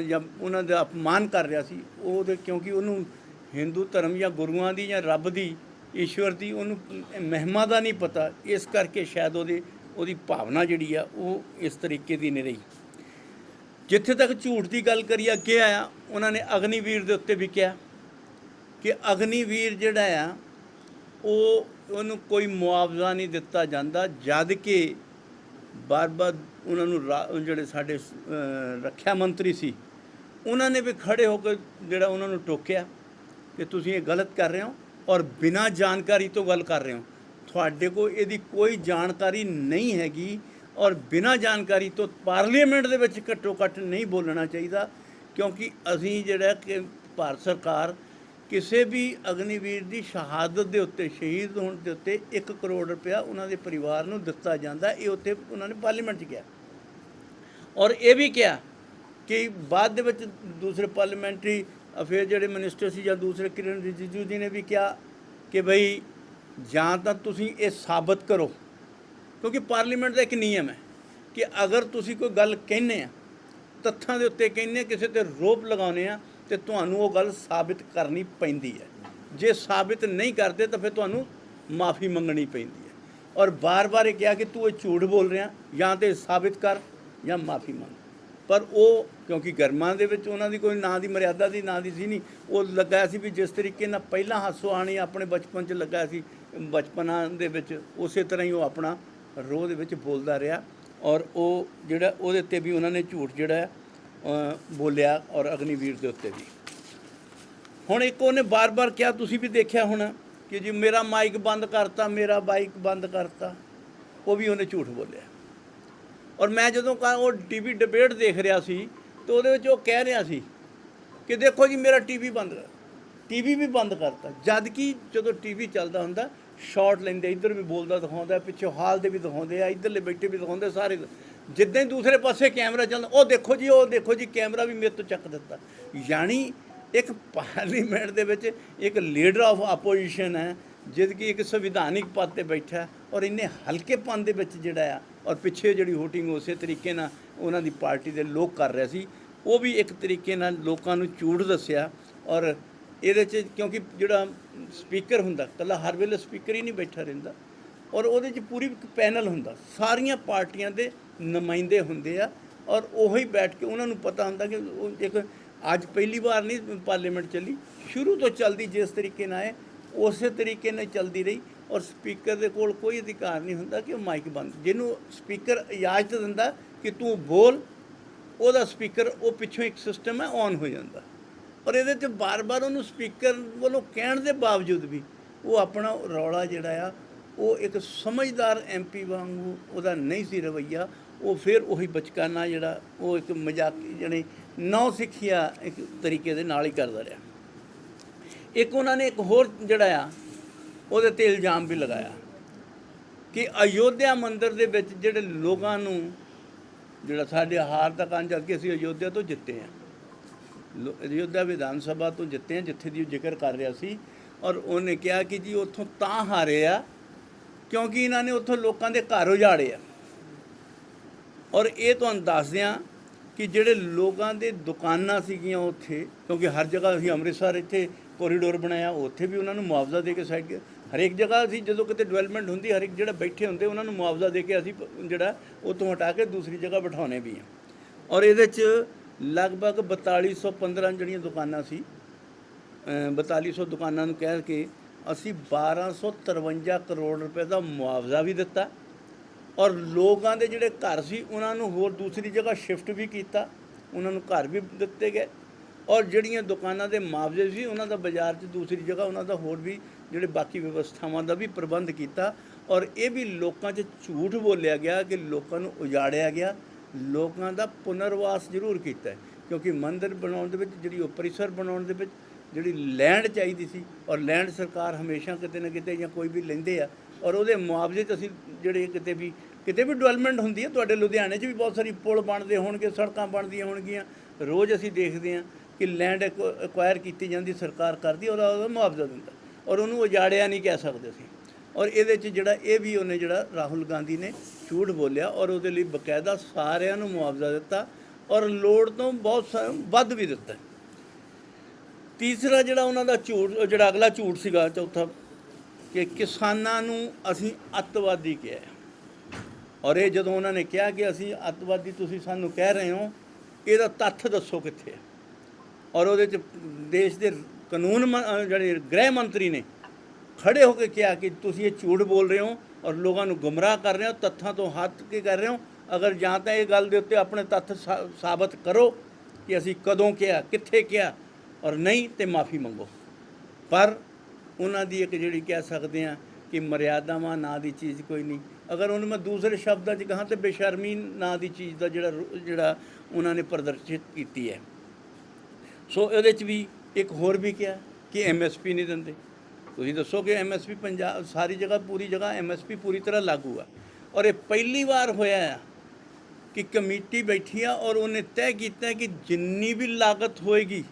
ਜਾਂ ਉਹਨਾਂ ਦਾ ਅਪਮਾਨ ਕਰ ਰਿਹਾ ਸੀ, ਉਹਦੇ ਕਿਉਂਕਿ ਉਹਨੂੰ ਹਿੰਦੂ ਧਰਮ ਜਾਂ ਗੁਰੂਆਂ ਦੀ ਜਾਂ ਰੱਬ ਦੀ, ਈਸ਼ਵਰ ਦੀ ਉਹਨੂੰ ਮਹਿਮਾ ਦਾ ਨਹੀਂ ਪਤਾ, ਇਸ ਕਰਕੇ ਸ਼ਾਇਦ ਉਹਦੇ, ਉਹਦੀ ਭਾਵਨਾ ਜਿਹੜੀ ਆ, ਉਹ ਇਸ ਤਰੀਕੇ ਦੀ ਨਹੀਂ ਰਹੀ। ਜਿੱਥੇ ਤੱਕ ਝੂਠ ਦੀ ਗੱਲ ਕਰੀ, ਅੱਗੇ ਆਇਆ, ਉਹਨਾਂ ਨੇ ਅਗਨੀਵੀਰ ਦੇ ਉੱਤੇ ਵੀ ਕਿਹਾ ਕਿ ਅਗਨੀਵੀਰ ਜਿਹੜਾ ਆ ਉਹ ਉਹਨੂੰ ਕੋਈ ਮੁਆਵਜ਼ਾ ਨਹੀਂ ਦਿੱਤਾ ਜਾਂਦਾ, ਜਦ ਕਿ ਬਾਰ-ਬਾਰ ਉਹਨਾਂ ਨੂੰ ਰਾ- ਜਿਹੜੇ ਸਾਡੇ ਰੱਖਿਆ ਮੰਤਰੀ ਸੀ, ਉਹਨਾਂ ਨੇ ਵੀ ਖੜੇ ਹੋ ਕੇ ਜਿਹੜਾ ਉਹਨਾਂ ਨੂੰ ਟੋਕਿਆ ਕਿ ਤੁਸੀਂ ਇਹ ਗਲਤ ਕਰ ਰਹੇ ਹੋ ਔਰ ਬਿਨਾਂ ਜਾਣਕਾਰੀ ਤੋਂ ਗੱਲ ਕਰ ਰਹੇ ਹੋ। ਤੁਹਾਡੇ ਕੋਲ ਇਹਦੀ ਕੋਈ ਜਾਣਕਾਰੀ ਨਹੀਂ ਹੈਗੀ ਔਰ ਬਿਨਾਂ ਜਾਣਕਾਰੀ ਤੋਂ ਪਾਰਲੀਮੈਂਟ ਦੇ ਵਿੱਚ ਘੱਟੋ ਘੱਟ ਨਹੀਂ ਬੋਲਣਾ ਚਾਹੀਦਾ, ਕਿਉਂਕਿ ਅਸੀਂ ਜਿਹੜਾ ਕਿ ਭਾਰਤ ਸਰਕਾਰ ਕਿਸੇ ਵੀ ਅਗਨੀਵੀਰ ਦੀ ਸ਼ਹਾਦਤ ਦੇ ਉੱਤੇ, ਸ਼ਹੀਦ ਹੋਣ ਦੇ ਉੱਤੇ 1 ਕਰੋੜ ਰੁਪਇਆ ਉਹਨਾਂ ਦੇ ਪਰਿਵਾਰ ਨੂੰ ਦਿੱਤਾ ਜਾਂਦਾ, ਇਹ ਉੱਥੇ ਉਹਨਾਂ ਨੇ ਪਾਰਲੀਮੈਂਟ 'ਚ ਕਿਹਾ। ਔਰ ਇਹ ਵੀ ਕਿਹਾ ਕਿ ਬਾਅਦ ਦੇ ਵਿੱਚ ਦੂਸਰੇ ਪਾਰਲੀਮੈਂਟਰੀ ਅਫੇਅਰ ਜਿਹੜੇ ਮਿਨਿਸਟਰ ਸੀ ਜਾਂ ਦੂਸਰੇ ਕਿਰਨ ਰਿਜੀਜੂ ਜੀ ਨੇ ਵੀ ਕਿਹਾ ਕਿ ਭਈ ਜਾਂ ਤਾਂ ਤੁਸੀਂ ਇਹ ਸਾਬਤ ਕਰੋ, ਕਿਉਂਕਿ ਪਾਰਲੀਮੈਂਟ ਦਾ ਇੱਕ ਨਿਯਮ ਹੈ ਕਿ ਅਗਰ ਤੁਸੀਂ ਕੋਈ ਗੱਲ ਕਹਿੰਦੇ ਆ, ਤੱਥਾਂ ਦੇ ਉੱਤੇ ਕਹਿੰਦੇ ਕਿਸੇ ਤੇ ਰੋਪ ਲਗਾਉਨੇ ਆ ਤੇ ਤੁਹਾਨੂੰ ਉਹ ਗੱਲ ਸਾਬਿਤ ਕਰਨੀ ਪੈਂਦੀ ਹੈ। ਜੇ ਸਾਬਿਤ ਨਹੀਂ ਕਰਦੇ ਤਾਂ ਫਿਰ ਤੁਹਾਨੂੰ ਮਾਫੀ ਮੰਗਣੀ ਪੈਂਦੀ ਹੈ। ਔਰ ਬਾਰ-ਬਾਰ ਇਹ ਕਿਹਾ ਕਿ ਤੂੰ ਇਹ ਝੂਠ ਬੋਲ ਰਿਹਾ, ਜਾਂ ਤੇ ਸਾਬਿਤ ਕਰ, ਜਾਂ ਮਾਫੀ ਮੰਗ। ਪਰ ਉਹ, ਕਿਉਂਕਿ ਗਰਮਾਂ ਦੇ ਵਿੱਚ ਉਹਨਾਂ ਦੀ ਕੋਈ ਨਾਂ ਦੀ ਮਰਿਆਦਾ ਦੀ ਨਾਂ ਦੀ ਸੀ ਨਹੀਂ, ਉਹ ਲੱਗਾ ਸੀ ਵੀ ਜਿਸ ਤਰੀਕੇ ਨਾਲ ਪਹਿਲਾਂ ਹਾਸੋ ਆਣੀ ਆਪਣੇ ਬਚਪਨ 'ਚ ਲੱਗਾ ਸੀ, ਬਚਪਨਾ ਦੇ ਵਿੱਚ ਉਸੇ ਤਰ੍ਹਾਂ ਹੀ ਉਹ ਆਪਣਾ ਰੋਹ ਦੇ ਵਿੱਚ ਬੋਲਦਾ ਰਿਹਾ। ਔਰ ਉਹ ਜਿਹੜਾ ਉਹਦੇ 'ਤੇ ਵੀ ਉਹਨਾਂ ਨੇ ਝੂਠ ਜਿਹੜਾ ਬੋਲਿਆ ਔਰ ਅਗਨੀਵੀਰ ਦੇ ਉੱਤੇ ਵੀ। ਹੁਣ ਇੱਕ ਉਹਨੇ ਬਾਰ-ਬਾਰ ਕਿਹਾ, ਤੁਸੀਂ ਵੀ ਦੇਖਿਆ ਹੋਣਾ ਕਿ ਜੀ ਮੇਰਾ ਮਾਈਕ ਬੰਦ ਕਰਤਾ, ਮੇਰਾ ਬਾਈਕ ਬੰਦ ਕਰਤਾ, ਉਹ ਵੀ ਉਹਨੇ ਝੂਠ ਬੋਲਿਆ। ਔਰ ਮੈਂ ਜਦੋਂ ਕਾ ਉਹ ਟੀਵੀ ਡਿਬੇਟ ਦੇਖ ਰਿਹਾ ਸੀ, ਤੇ ਉਹਦੇ ਵਿੱਚ ਉਹ ਕਹਿ ਰਿਹਾ ਸੀ ਕਿ ਦੇਖੋ ਜੀ, ਮੇਰਾ ਟੀਵੀ ਬੰਦ ਕਰ ਟੀਵੀ ਵੀ ਬੰਦ ਕਰਤਾ। ਜਦ ਕਿ ਜਦੋਂ ਟੀਵੀ ਚੱਲਦਾ ਹੁੰਦਾ ਸ਼ਾਰਟ ਲੈਂਦੇ, ਇੱਧਰ ਵੀ ਬੋਲਦਾ, ਦਿਖਾਉਂਦਾ, ਪਿੱਛੋਂ ਹਾਲ ਦੇ ਵੀ ਦਿਖਾਉਂਦੇ ਆ, ਇੱਧਰਲੇ ਬੈਠੇ ਵੀ ਦਿਖਾਉਂਦੇ ਸਾਰੇ ਜਿੱਦਾਂ ਹੀ ਦੂਸਰੇ ਪਾਸੇ ਕੈਮਰਾ ਚੱਲਦਾ, ਉਹ ਦੇਖੋ ਜੀ, ਉਹ ਦੇਖੋ ਜੀ, ਕੈਮਰਾ ਵੀ ਮੇਰੇ ਤੋਂ ਚੱਕ ਦਿੱਤਾ। ਯਾਨੀ ਇੱਕ ਪਾਰਲੀਮੈਂਟ ਦੇ ਵਿੱਚ ਇੱਕ ਲੀਡਰ ਆਫ ਆਪੋਜੀਸ਼ਨ ਹੈ ਜਦ ਕਿ ਇੱਕ ਸੰਵਿਧਾਨਿਕ ਪਦ ਤੇ ਬੈਠਾ ਔਰ ਇੰਨੇ ਹਲਕੇ ਪਨ ਦੇ ਵਿੱਚ ਜਿਹੜਾ ਆ, ਔਰ ਪਿੱਛੇ ਜਿਹੜੀ ਹੋਟਿੰਗ ਉਸੇ ਤਰੀਕੇ ਨਾਲ ਉਹਨਾਂ ਦੀ ਪਾਰਟੀ ਦੇ ਲੋਕ ਕਰ ਰਹੇ ਸੀ, ਉਹ ਵੀ ਇੱਕ ਤਰੀਕੇ ਨਾਲ ਲੋਕਾਂ ਨੂੰ ਝੂਠ ਦੱਸਿਆ ਔਰ ਇਹਦੇ 'ਚ ਕਿਉਂਕਿ ਜਿਹੜਾ ਸਪੀਕਰ ਹੁੰਦਾ ਕੱਲਾ ਹਰ ਵੇਲੇ ਸਪੀਕਰ ਹੀ ਨਹੀਂ ਬੈਠਾ ਰਹਿੰਦਾ। ਔਰ ਉਹਦੇ 'ਚ ਪੂਰੀ ਇੱਕ ਪੈਨਲ ਹੁੰਦਾ, ਸਾਰੀਆਂ ਪਾਰਟੀਆਂ ਦੇ ਨੁਮਾਇੰਦੇ ਹੁੰਦੇ ਆ ਔਰ ਉਹੀ ਬੈਠ ਕੇ ਉਹਨਾਂ ਨੂੰ ਪਤਾ ਹੁੰਦਾ ਕਿ ਉਹ ਇੱਕ ਅੱਜ ਪਹਿਲੀ ਵਾਰ ਨਹੀਂ ਪਾਰਲੀਮੈਂਟ ਚੱਲੀ, ਸ਼ੁਰੂ ਤੋਂ ਚੱਲਦੀ ਜਿਸ ਤਰੀਕੇ ਨਾਲ ਹੈ, ਉਸੇ ਤਰੀਕੇ ਨਾਲ ਚੱਲਦੀ ਰਹੀ ਔਰ ਸਪੀਕਰ ਦੇ ਕੋਲ ਕੋਈ ਅਧਿਕਾਰ ਨਹੀਂ ਹੁੰਦਾ ਕਿ ਉਹ ਮਾਈਕ ਬੰਦ, ਜਿਹਨੂੰ ਸਪੀਕਰ ਇਜਾਜ਼ਤ ਦਿੰਦਾ ਕਿ ਤੂੰ ਬੋਲ, ਉਹਦਾ ਸਪੀਕਰ ਉਹ ਪਿੱਛੋਂ ਇੱਕ ਸਿਸਟਮ ਹੈ, ਔਨ ਹੋ ਜਾਂਦਾ। ਔਰ ਇਹਦੇ 'ਚ ਬਾਰ-ਬਾਰ ਉਹਨੂੰ ਸਪੀਕਰ ਵੱਲੋਂ ਕਹਿਣ ਦੇ ਬਾਵਜੂਦ ਵੀ ਉਹ ਆਪਣਾ ਰੌਲਾ ਜਿਹੜਾ ਆ ਉਹ ਇੱਕ ਸਮਝਦਾਰ ਐਮਪੀ ਵਾਂਗੂ ਉਹਦਾ ਨਹੀਂ ਸੀ ਰਵਈਆ, ਉਹ ਫਿਰ ਉਹੀ ਬਚਕਾਨਾ ਜਿਹੜਾ ਉਹ ਇੱਕ ਮਜ਼ਾਕੀ ਜਿਹੜੀ ਨੌ ਸਿੱਖਿਆ ਇੱਕ ਤਰੀਕੇ ਦੇ ਨਾਲ ਹੀ ਕਰਦਾ ਰਿਹਾ। ਇੱਕ ਉਹਨਾਂ ਨੇ ਇੱਕ ਹੋਰ ਜਿਹੜਾ ਆ, ਉਹਦੇ ਤੇ ਇਲਜ਼ਾਮ ਵੀ ਲਗਾਇਆ ਕਿ ਅਯੋਧਿਆ ਮੰਦਿਰ ਦੇ ਵਿੱਚ ਜਿਹੜੇ ਲੋਕਾਂ ਨੂੰ ਜਿਹੜਾ ਸਾਡੇ ਹਾਰ ਤੱਕ ਆਂ ਜਦ ਕਿ ਅਸੀਂ ਅਯੋਧਿਆ ਤੋਂ ਜਿੱਤੇ ਆ ਅਯੋਧਿਆ ਵਿਧਾਨ ਸਭਾ ਤੋਂ ਜਿੱਤੇ ਆ, ਜਿੱਥੇ ਦੀ ਉਹ ਜ਼ਿਕਰ ਕਰ ਰਿਹਾ ਸੀ ਔਰ ਉਹਨੇ ਕਿਹਾ ਕਿ ਜੀ ਉੱਥੋਂ ਤਾਂ ਹਾਰੇ ਆ ਕਿਉਂਕਿ ਇਹਨਾਂ ਨੇ ਉੱਥੋਂ ਲੋਕਾਂ ਦੇ ਘਰ ਉਜਾੜੇ ਆ। ਔਰ ਇਹ ਤੁਹਾਨੂੰ ਦੱਸਦੇ ਆ ਕਿ ਜਿਹੜੇ ਲੋਕਾਂ ਦੇ ਦੁਕਾਨਾਂ ਸੀਗੀਆਂ ਉੱਥੇ ਕਿਉਂਕਿ ਹਰ ਜਗ੍ਹਾ ਅਸੀਂ ਅੰਮ੍ਰਿਤਸਰ ਇੱਥੇ ਕੋਰੀਡੋਰ ਬਣਾਇਆ ਉੱਥੇ ਵੀ ਉਹਨਾਂ ਨੂੰ ਮੁਆਵਜ਼ਾ ਦੇ ਕੇ ਸਾਈਡ ਹਰੇਕ ਜਗ੍ਹਾ ਅਸੀਂ ਜਦੋਂ ਕਿਤੇ ਡਿਵੈਲਪਮੈਂਟ ਹੁੰਦੀ ਹਰੇਕ ਜਿਹੜਾ ਬੈਠੇ ਹੁੰਦੇ ਉਹਨਾਂ ਨੂੰ ਮੁਆਵਜ਼ਾ ਦੇ ਕੇ ਅਸੀਂ ਜਿਹੜਾ ਉੱਥੋਂ ਹਟਾ ਕੇ ਦੂਸਰੀ ਜਗ੍ਹਾ ਬਿਠਾਉਣੇ ਵੀ ਆ। ਔਰ ਇਹਦੇ 'ਚ ਲਗਭਗ 4215 ਜਿਹੜੀਆਂ ਦੁਕਾਨਾਂ ਸੀ ਅ, 4200 ਦੁਕਾਨਾਂ ਨੂੰ ਕਹਿ ਕੇ ਅਸੀਂ 1253 ਕਰੋੜ ਰੁਪਏ ਦਾ ਮੁਆਵਜ਼ਾ ਵੀ ਦਿੱਤਾ ਔਰ ਲੋਕਾਂ ਦੇ ਜਿਹੜੇ ਘਰ ਸੀ, ਉਹਨਾਂ ਨੂੰ ਹੋਰ ਦੂਸਰੀ ਜਗ੍ਹਾ ਸ਼ਿਫਟ ਵੀ ਕੀਤਾ, ਉਹਨਾਂ ਨੂੰ ਘਰ ਵੀ ਦਿੱਤੇ ਗਏ ਔਰ ਜਿਹੜੀਆਂ ਦੁਕਾਨਾਂ ਦੇ ਮੁਆਵਜ਼ੇ ਸੀ, ਉਹਨਾਂ ਦਾ ਬਾਜ਼ਾਰ 'ਚ ਦੂਸਰੀ ਜਗ੍ਹਾ ਉਹਨਾਂ ਦਾ ਹੋਰ ਵੀ ਜਿਹੜੇ ਬਾਕੀ ਵਿਵਸਥਾਵਾਂ ਦਾ ਵੀ ਪ੍ਰਬੰਧ ਕੀਤਾ ਔਰ ਇਹ ਵੀ ਲੋਕਾਂ 'ਚ ਝੂਠ ਬੋਲਿਆ ਗਿਆ ਕਿ ਲੋਕਾਂ ਨੂੰ ਉਜਾੜਿਆ ਗਿਆ, ਲੋਕਾਂ ਦਾ ਪੁਨਰਵਾਸ ਜ਼ਰੂਰ ਕੀਤਾ ਕਿਉਂਕਿ ਮੰਦਿਰ ਬਣਾਉਣ ਦੇ ਵਿੱਚ, ਜਿਹੜੀ ਉਹ ਪਰਿਸਰ ਬਣਾਉਣ ਦੇ ਵਿੱਚ ਜਿਹੜੀ ਲੈਂਡ ਚਾਹੀਦੀ ਸੀ ਔਰ ਲੈਂਡ ਸਰਕਾਰ ਹਮੇਸ਼ਾ ਕਿਤੇ ਨਾ ਕਿਤੇ ਜਾਂ ਕੋਈ ਵੀ ਲੈਂਦੇ ਆ, ਔਰ ਉਹਦੇ ਮੁਆਵਜ਼ੇ 'ਚ ਅਸੀਂ ਜਿਹੜੇ ਕਿਤੇ ਵੀ ਕਿਤੇ ਵੀ ਡਿਵੈਲਪਮੈਂਟ ਹੁੰਦੀ ਹੈ ਤੁਹਾਡੇ ਲੁਧਿਆਣੇ 'ਚ ਵੀ ਬਹੁਤ ਸਾਰੀ ਪੁਲ ਬਣਦੇ ਹੋਣਗੇ, ਸੜਕਾਂ ਬਣਦੀਆਂ ਹੋਣਗੀਆਂ, ਰੋਜ਼ ਅਸੀਂ ਦੇਖਦੇ ਹਾਂ ਕਿ ਲੈਂਡ ਐਕਵਾਇਰ ਕੀਤੀ ਜਾਂਦੀ, ਸਰਕਾਰ ਕਰਦੀ ਔਰ ਉਹਦਾ ਮੁਆਵਜ਼ਾ ਦਿੰਦਾ, ਔਰ ਉਹਨੂੰ ਉਜਾੜਿਆ ਨਹੀਂ ਕਹਿ ਸਕਦੇ ਸੀ ਔਰ ਇਹਦੇ 'ਚ ਜਿਹੜਾ, ਇਹ ਵੀ ਉਹਨੇ ਜਿਹੜਾ ਰਾਹੁਲ ਗਾਂਧੀ ਨੇ ਝੂਠ ਬੋਲਿਆ, ਔਰ ਉਹਦੇ ਲਈ ਬਕਾਇਦਾ ਸਾਰਿਆਂ ਨੂੰ ਮੁਆਵਜ਼ਾ ਦਿੱਤਾ, ਔਰ ਲੋੜ ਤੋਂ ਬਹੁਤ ਸਾ- ਵੱਧ ਵੀ ਦਿੱਤਾ। ਤੀਸਰਾ ਜਿਹੜਾ ਉਹਨਾਂ ਦਾ ਝੂਠ, ਜਿਹੜਾ ਅਗਲਾ ਝੂਠ ਸੀਗਾ, ਚੌਥਾ, ਕਿ ਕਿਸਾਨਾਂ ਨੂੰ ਅਸੀਂ ਅੱਤਵਾਦੀ ਕਿਹਾ ਔਰ ਇਹ ਜਦੋਂ ਉਹਨਾਂ ਨੇ ਕਿਹਾ ਕਿ ਅਸੀਂ ਅੱਤਵਾਦੀ ਤੁਸੀਂ ਸਾਨੂੰ ਕਹਿ ਰਹੇ ਹੋ, ਇਹਦਾ ਤੱਥ ਦੱਸੋ ਕਿੱਥੇ ਹੈ? ਔਰ ਉਹਦੇ ਚ ਦੇਸ਼ ਦੇ ਕਾਨੂੰਨ ਜਿਹੜੇ ਗ੍ਰਹਿ ਮੰਤਰੀ ਨੇ, ਖੜੇ ਹੋ ਕੇ ਕਿਹਾ ਕਿ ਤੁਸੀਂ ਇਹ ਝੂਠ ਬੋਲ ਰਹੇ ਹੋ ਔਰ ਲੋਕਾਂ ਨੂੰ ਗੁੰਮਰਾਹ ਕਰ ਰਹੇ ਹੋ, ਤੱਥਾਂ ਤੋਂ ਹੱਥ ਕੇ ਕਰ ਰਹੇ ਹੋ? ਅਗਰ ਜਾਂ ਤਾਂ ਇਹ ਗੱਲ ਦੇ ਉੱਤੇ ਆਪਣੇ ਤੱਥ ਸਾ- ਸਾਬਤ ਕਰੋ ਕਿ ਅਸੀਂ ਕਦੋਂ ਕਿਹਾ, ਕਿੱਥੇ ਕਿਹਾ ਔਰ ਨਹੀਂ ਤੇ ਮਾਫੀ ਮੰਗੋ। ਪਰ ਉਹਨਾਂ ਦੀ ਇੱਕ ਜਿਹੜੀ ਕਹਿ ਸਕਦੇ ਆ ਕਿ ਮਰਿਆਦਾਵਾਂ ਨਾਂ ਦੀ ਚੀਜ਼ ਕੋਈ ਨਹੀਂ। ਅਗਰ ਉਹਨੂੰ ਮੈਂ ਦੂਸਰੇ ਸ਼ਬਦਾਂ 'ਚ ਕਹਾਂ ਤੇ ਬੇਸ਼ਰਮੀ ਨਾਂ ਦੀ ਚੀਜ਼ ਦਾ ਜਿਹੜਾ ਰੂ- ਜਿਹੜਾ ਉਹਨਾਂ ਨੇ ਪ੍ਰਦਰਸ਼ਿਤ ਕੀਤੀ ਹੈ। ਸੋ ਇਹਦੇ 'ਚ ਵੀ ਇੱਕ ਹੋਰ ਵੀ ਕਿਹਾ ਕਿ ਐਮਐਸਪੀ ਨਹੀਂ ਦਿੰਦੇ। ਤੁਸੀਂ ਦੱਸੋ ਕਿ ਐਮਐਸਪੀ ਪੰਜਾਬ, ਸਾਰੀ ਜਗ੍ਹਾ, ਪੂਰੀ ਜਗ੍ਹਾ ਐਮਐਸਪੀ ਪੂਰੀ ਤਰ੍ਹਾਂ ਲਾਗੂ ਆ। ਔਰ ਇਹ ਪਹਿਲੀ ਵਾਰ ਹੋਇਆ ਆ ਕਿ ਕਮੇਟੀ ਬੈਠੀ ਆ ਔਰ ਉਹਨੇ ਤੈਅ ਕੀਤਾ ਕਿ ਜਿੰਨੀ ਵੀ ਲਾਗਤ ਹੋਏਗੀ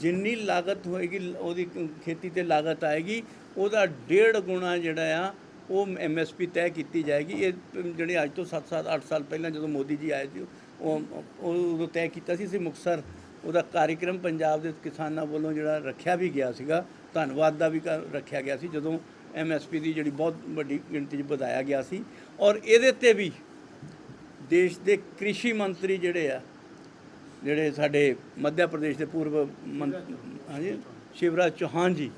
ਜਿੰਨੀ ਲਾਗਤ ਹੋਏਗੀ, ਉਹਦੀ ਖੇਤੀ ਤੇ ਲਾਗਤ ਆਏਗੀ, ਉਹਦਾ ਡੇਢ ਗੁਣਾ ਜਿਹੜਾ ਆ, ਉਹ ਐਮਐਸਪੀ ਤੈਅ ਕੀਤੀ ਜਾਏਗੀ। ਇਹ ਜਿਹੜੇ ਅੱਜ ਤੋਂ 7-7 8 ਸਾਲ ਪਹਿਲਾਂ ਜਦੋਂ ਮੋਦੀ ਜੀ ਆਏ ਸੀ, ਉਹ ਉਹ ਉਦੋਂ ਤੈਅ ਕੀਤਾ ਸੀ ਸੀ ਮੁਕਤਸਰ, ਉਹਦਾ ਕਾਰਿਕਰਮ ਪੰਜਾਬ ਦੇ ਕਿਸਾਨਾਂ ਵੱਲੋਂ ਜਿਹੜਾ ਰੱਖਿਆ ਵੀ ਗਿਆ ਸੀਗਾ, ਧੰਨਵਾਦ ਦਾ ਵੀ ਕਰ- ਰੱਖਿਆ ਗਿਆ ਸੀ, ਜਦੋਂ ਐਮਐਸਪੀ ਦੀ ਜਿਹੜੀ ਬਹੁਤ ਵੱਡੀ ਗਿਣਤੀ 'ਚ ਵਧਾਇਆ ਗਿਆ ਸੀ। ਔਰ ਇਹਦੇ ਤੇ ਵੀ ਦੇਸ਼ ਦੇ ਕ੍ਰਿਸ਼ੀ ਮੰਤਰੀ ਜਿਹੜੇ ਆ ਜਿਹੜੇ ਸਾਡੇ ਮੱਧ ਪ੍ਰਦੇਸ਼ ਦੇ ਪੂਰਵ ਮੰਤ- ਹਾਂਜੀ, ਸ਼ਿਵਰਾਜ ਚੌਹਾਨ ਜੀ,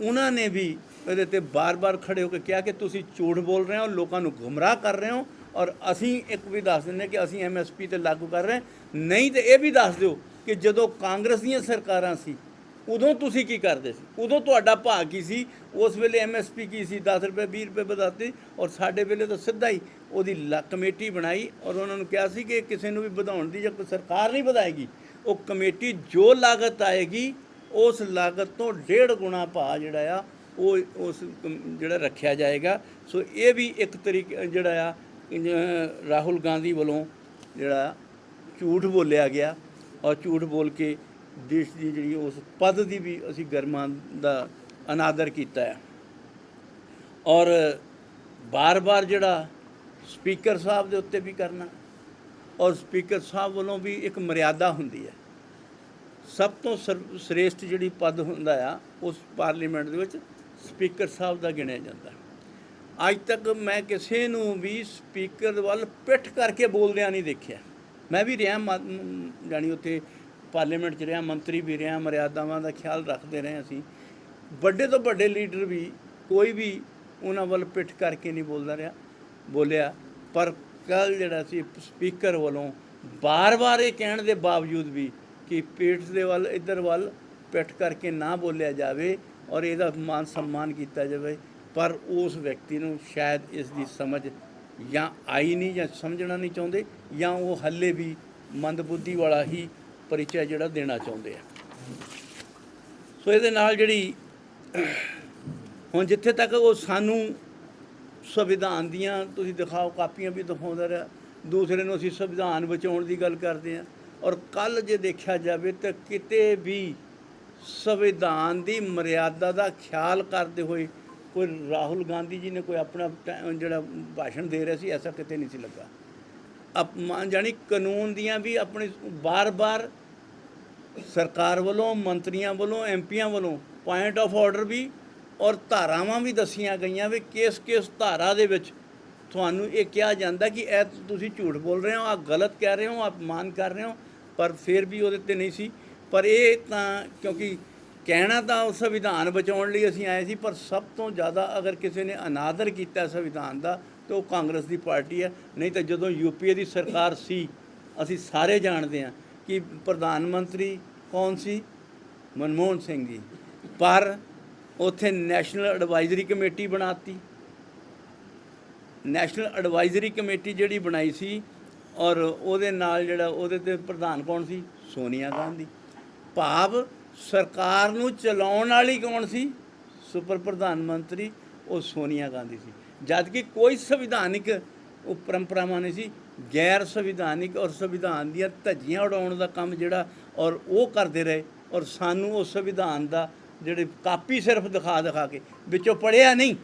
ਉਹਨਾਂ ਨੇ ਵੀ ਇਹਦੇ ਤੇ ਬਾਰ-ਬਾਰ ਖੜੇ ਹੋ ਕੇ ਕਿਹਾ ਕਿ ਤੁਸੀਂ ਝੂਠ ਬੋਲ ਰਹੇ ਹੋ, ਲੋਕਾਂ ਨੂੰ ਗੁੰਮਰਾਹ ਕਰ ਰਹੇ ਹੋ ਔਰ ਅਸੀਂ ਇੱਕ ਵੀ ਦੱਸ ਦਿੰਦੇ ਕਿ ਅਸੀਂ ਐਮਐਸਪੀ ਤੇ ਲਾਗੂ ਕਰ ਰਹੇ ਨਹੀਂ ਤੇ ਇਹ ਵੀ ਦੱਸ ਦਿਓ ਕਿ ਜਦੋਂ ਕਾਂਗਰਸ ਦੀਆਂ ਸਰਕਾਰਾਂ ਸੀ ਉਦੋਂ ਤੁਸੀਂ ਕੀ ਕਰਦੇ ਸੀ? ਉਦੋਂ ਤੁਹਾਡਾ ਭਾਅ ਕੀ ਸੀ? ਉਸ ਵੇਲੇ ਐਮਐਸਪੀ ਕੀ ਸੀ? 10 ਰੁਪਏ 20 ਰੁਪਏ ਵਧਾਤੇ ਔਰ ਸਾਡੇ ਵੇਲੇ ਤਾਂ ਸਿੱਧਾ ਹੀ ਉਹਦੀ ਲਾ- ਕਮੇਟੀ ਬਣਾਈ ਔਰ ਉਹਨਾਂ ਨੂੰ ਕਿਹਾ ਸੀ ਕਿ ਕਿਸੇ ਨੂੰ ਵੀ ਵਧਾਉਣ ਦੀ ਜਾਂ ਕੋਈ ਸਰਕਾਰ ਨਹੀਂ ਵਧਾਏਗੀ, ਉਹ ਕਮੇਟੀ ਜੋ ਲਾਗਤ ਆਏਗੀ, ਉਸ ਲਾਗਤ ਤੋਂ ਡੇਢ ਗੁਣਾ ਭਾਅ ਜਿਹੜਾ ਆ, ਉਹ ਉਸ ਕਮ- ਜਿਹੜਾ ਰੱਖਿਆ ਜਾਏਗਾ। ਸੋ ਇਹ ਵੀ ਇੱਕ ਤਰੀਕੇ, ਜਿਹੜਾ ਆ ਰਾਹੁਲ ਗਾਂਧੀ ਵੱਲੋਂ ਜਿਹੜਾ ਝੂਠ ਬੋਲਿਆ ਗਿਆ ਔਰ ਝੂਠ ਬੋਲ ਕੇ ਦੇਸ਼ ਦੀ ਜਿਹੜੀ ਉਸ ਪਦ ਦੀ ਵੀ ਅਸੀਂ ਗਰਮਾਂ ਦਾ ਅਨਾਦਰ ਕੀਤਾ ਹੈ। ਔਰ ਬਾਰ-ਬਾਰ ਜਿਹੜਾ ਸਪੀਕਰ ਸਾਹਿਬ ਦੇ ਉੱਤੇ ਵੀ ਕਰਨਾ, ਔਰ ਸਪੀਕਰ ਸਾਹਿਬ ਵੱਲੋਂ ਵੀ ਇੱਕ ਮਰਿਆਦਾ ਹੁੰਦੀ ਹੈ। ਸਭ ਤੋਂ ਸਰ- ਸ੍ਰੇਸ਼ਟ ਜਿਹੜੀ ਪਦ ਹੁੰਦਾ ਆ, ਉਸ ਪਾਰਲੀਮੈਂਟ ਦੇ ਵਿੱਚ ਸਪੀਕਰ ਸਾਹਿਬ ਦਾ ਗਿਣਿਆ ਜਾਂਦਾ। ਅੱਜ ਤੱਕ ਮੈਂ ਕਿਸੇ ਨੂੰ ਵੀ ਸਪੀਕਰ ਵੱਲ ਪਿੱਠ ਕਰਕੇ ਬੋਲਦਿਆਂ ਨਹੀਂ ਦੇਖਿਆ। ਮੈਂ ਵੀ ਰਿਹਾ ਮ- ਮ- ਜਾਣੀ ਉੱਥੇ ਪਾਰਲੀਮੈਂਟ 'ਚ ਰਿਹਾ, ਮੰਤਰੀ ਵੀ ਰਿਹਾ ਮਰਿਆਦਾਵਾਂ ਦਾ ਖਿਆਲ ਰੱਖਦੇ ਰਹੇ ਅਸੀਂ। ਵੱਡੇ ਤੋਂ ਵੱਡੇ ਲੀਡਰ ਵੀ ਕੋਈ ਵੀ ਉਹਨਾਂ ਵੱਲ ਪਿੱਠ ਕਰਕੇ ਨਹੀਂ ਬੋਲਦਾ ਰਿਹਾ, ਬੋਲਿਆ। ਪਰ ਕੱਲ ਜਿਹੜਾ ਸੀ ਸਪੀਕਰ ਵੱਲੋਂ ਬਾਰ-ਬਾਰ ਇਹ ਕਹਿਣ ਦੇ ਬਾਵਜੂਦ ਵੀ ਕਿ ਪੀਠ ਦੇ ਵੱਲ, ਇੱਧਰ ਵੱਲ ਪਿੱਠ ਕਰਕੇ ਨਾ ਬੋਲਿਆ ਜਾਵੇ ਔਰ ਇਹਦਾ ਮਾਨ ਸਨਮਾਨ ਕੀਤਾ ਜਾਵੇ, ਪਰ ਉਸ ਵਿਅਕਤੀ ਨੂੰ ਸ਼ਾਇਦ ਇਸ ਦੀ ਸਮਝ ਜਾਂ ਆਈ ਨਹੀਂ ਜਾਂ ਸਮਝਣਾ ਨਹੀਂ ਚਾਹੁੰਦੇ ਜਾਂ ਉਹ ਹੱਲੇ ਵੀ ਮੰਦਬੁੱਧੀ ਵਾਲਾ ਹੀ ਪਰਿਚੈ ਜਿਹੜਾ ਦੇਣਾ ਚਾਹੁੰਦੇ ਆ। ਸੋ ਇਹਦੇ ਨਾਲ ਜਿਹੜੀ ਹੁਣ ਜਿੱਥੇ ਤੱਕ ਉਹ ਸਾਨੂੰ ਸੰਵਿਧਾਨ ਦੀਆਂ ਤੁਸੀਂ ਦਿਖਾਓ, ਕਾਪੀਆਂ ਵੀ ਦਿਖਾਉਂਦਾ ਰਿਹਾ, ਦੂਸਰੇ ਨੂੰ ਅਸੀਂ ਸੰਵਿਧਾਨ ਬਚਾਉਣ ਦੀ ਗੱਲ ਕਰਦੇ ਹਾਂ। ਔਰ ਕੱਲ ਜੇ ਦੇਖਿਆ ਜਾਵੇ ਤਾਂ ਕਿਤੇ ਵੀ ਸੰਵਿਧਾਨ ਦੀ ਮਰਿਆਦਾ ਦਾ ਖਿਆਲ ਕਰਦੇ ਹੋਏ ਕੋਈ ਰਾਹੁਲ ਗਾਂਧੀ ਜੀ ਨੇ ਕੋਈ ਆਪਣਾ ਟੈ- ਜਿਹੜਾ ਭਾਸ਼ਣ ਦੇ ਰਿਹਾ ਸੀ, ਐਸਾ ਕਿਤੇ ਨਹੀਂ ਸੀ ਲੱਗਾ। ਅਪਮਾਨ ਜਾਨੀ ਕਾਨੂੰਨ ਦੀਆਂ ਵੀ ਆਪਣੇ ਬਾਰ-ਬਾਰ ਸਰਕਾਰ ਵੱਲੋਂ, ਮੰਤਰੀਆਂ ਵੱਲੋਂ ਐਮਪੀਆਂ ਵੱਲੋਂ ਪੁਆਇੰਟ ਆਫ ਆਰਡਰ ਵੀ ਔਰ ਧਾਰਾਵਾਂ ਵੀ ਦੱਸੀਆਂ ਗਈਆਂ ਵੀ ਕਿਸ ਕਿਸ ਧਾਰਾ ਦੇ ਵਿੱਚ ਤੁਹਾਨੂੰ ਇਹ ਕਿਹਾ ਜਾਂਦਾ ਕਿ ਇਹ ਤੁਸੀਂ ਝੂਠ ਬੋਲ ਰਹੇ ਹੋ ਆਪ ਗਲਤ ਕਹਿ ਰਹੇ ਹੋ ਆਪ ਮਾਨ ਕਰ ਰਹੇ ਹੋ, ਪਰ ਫਿਰ ਵੀ ਉਹਦੇ ਤੇ ਨਹੀਂ ਸੀ। ਪਰ ਇਹ ਤਾਂ ਕਿਉਂਕਿ ਕਹਿਣਾ ਤਾਂ ਸੰਵਿਧਾਨ ਬਚਾਉਣ ਲਈ ਅਸੀਂ ਆਏ ਸੀ, ਪਰ ਸਭ ਤੋਂ ਜ਼ਿਆਦਾ ਅਗਰ ਕਿਸੇ ਨੇ ਅਨਾਦਰ ਕੀਤਾ ਸੰਵਿਧਾਨ ਦਾ, ਤਾਂ ਉਹ ਕਾਂਗਰਸ ਦੀ ਪਾਰਟੀ ਹੈ। ਨਹੀਂ ਤਾਂ ਜਦੋਂ ਯੂਪੀਏ ਦੀ ਸਰਕਾਰ ਸੀ, ਅਸੀਂ ਸਾਰੇ ਜਾਣਦੇ ਹਾਂ ਕਿ ਪ੍ਰਧਾਨ ਮੰਤਰੀ ਕੌਣ ਸੀ? ਮਨਮੋਹਨ ਸਿੰਘ ਜੀ। ਪਰ ਉੱਥੇ ਨੈਸ਼ਨਲ ਐਡਵਾਈਜ਼ਰੀ ਕਮੇਟੀ ਬਣਾਤੀ। ਨੈਸ਼ਨਲ ਐਡਵਾਈਜ਼ਰੀ ਕਮੇਟੀ ਜਿਹੜੀ ਬਣਾਈ ਸੀ ਔਰ ਉਹਦੇ ਨਾਲ ਜਿਹੜਾ ਉਹਦੇ ਤੇ ਪ੍ਰਧਾਨ ਕੌਣ ਸੀ? ਸੋਨੀਆ ਗਾਂਧੀ। ਭਾਵ ਸਰਕਾਰ ਨੂੰ ਚਲਾਉਣ ਵਾਲੀ ਕੌਣ ਸੀ? ਸੁਪਰ ਪ੍ਰਧਾਨ ਮੰਤਰੀ, ਉਹ ਸੋਨੀਆ ਗਾਂਧੀ ਸੀ। ਜਦ ਕਿ ਕੋਈ ਸੰਵਿਧਾਨਿਕ ਉਹ ਪਰੰਪਰਾਵਾਂ ਨਹੀਂ ਸੀ ਗੈਰ ਸੰਵਿਧਾਨਿਕ ਔਰ ਸੰਵਿਧਾਨ ਦੀਆਂ ਧੱਜੀਆਂ ਉਡਾਉਣ ਦਾ ਕੰਮ ਜਿਹੜਾ ਔਰ ਉਹ ਕਰਦੇ ਰਹੇ ਔਰ ਸਾਨੂੰ ਉਹ ਸੰਵਿਧਾਨ ਦਾ ਜਿਹੜੇ ਕਾਪੀ ਸਿਰਫ ਦਿਖਾ ਦਿਖਾ ਕੇ ਵਿੱਚੋਂ ਪੜਿਆ ਨਹੀਂ,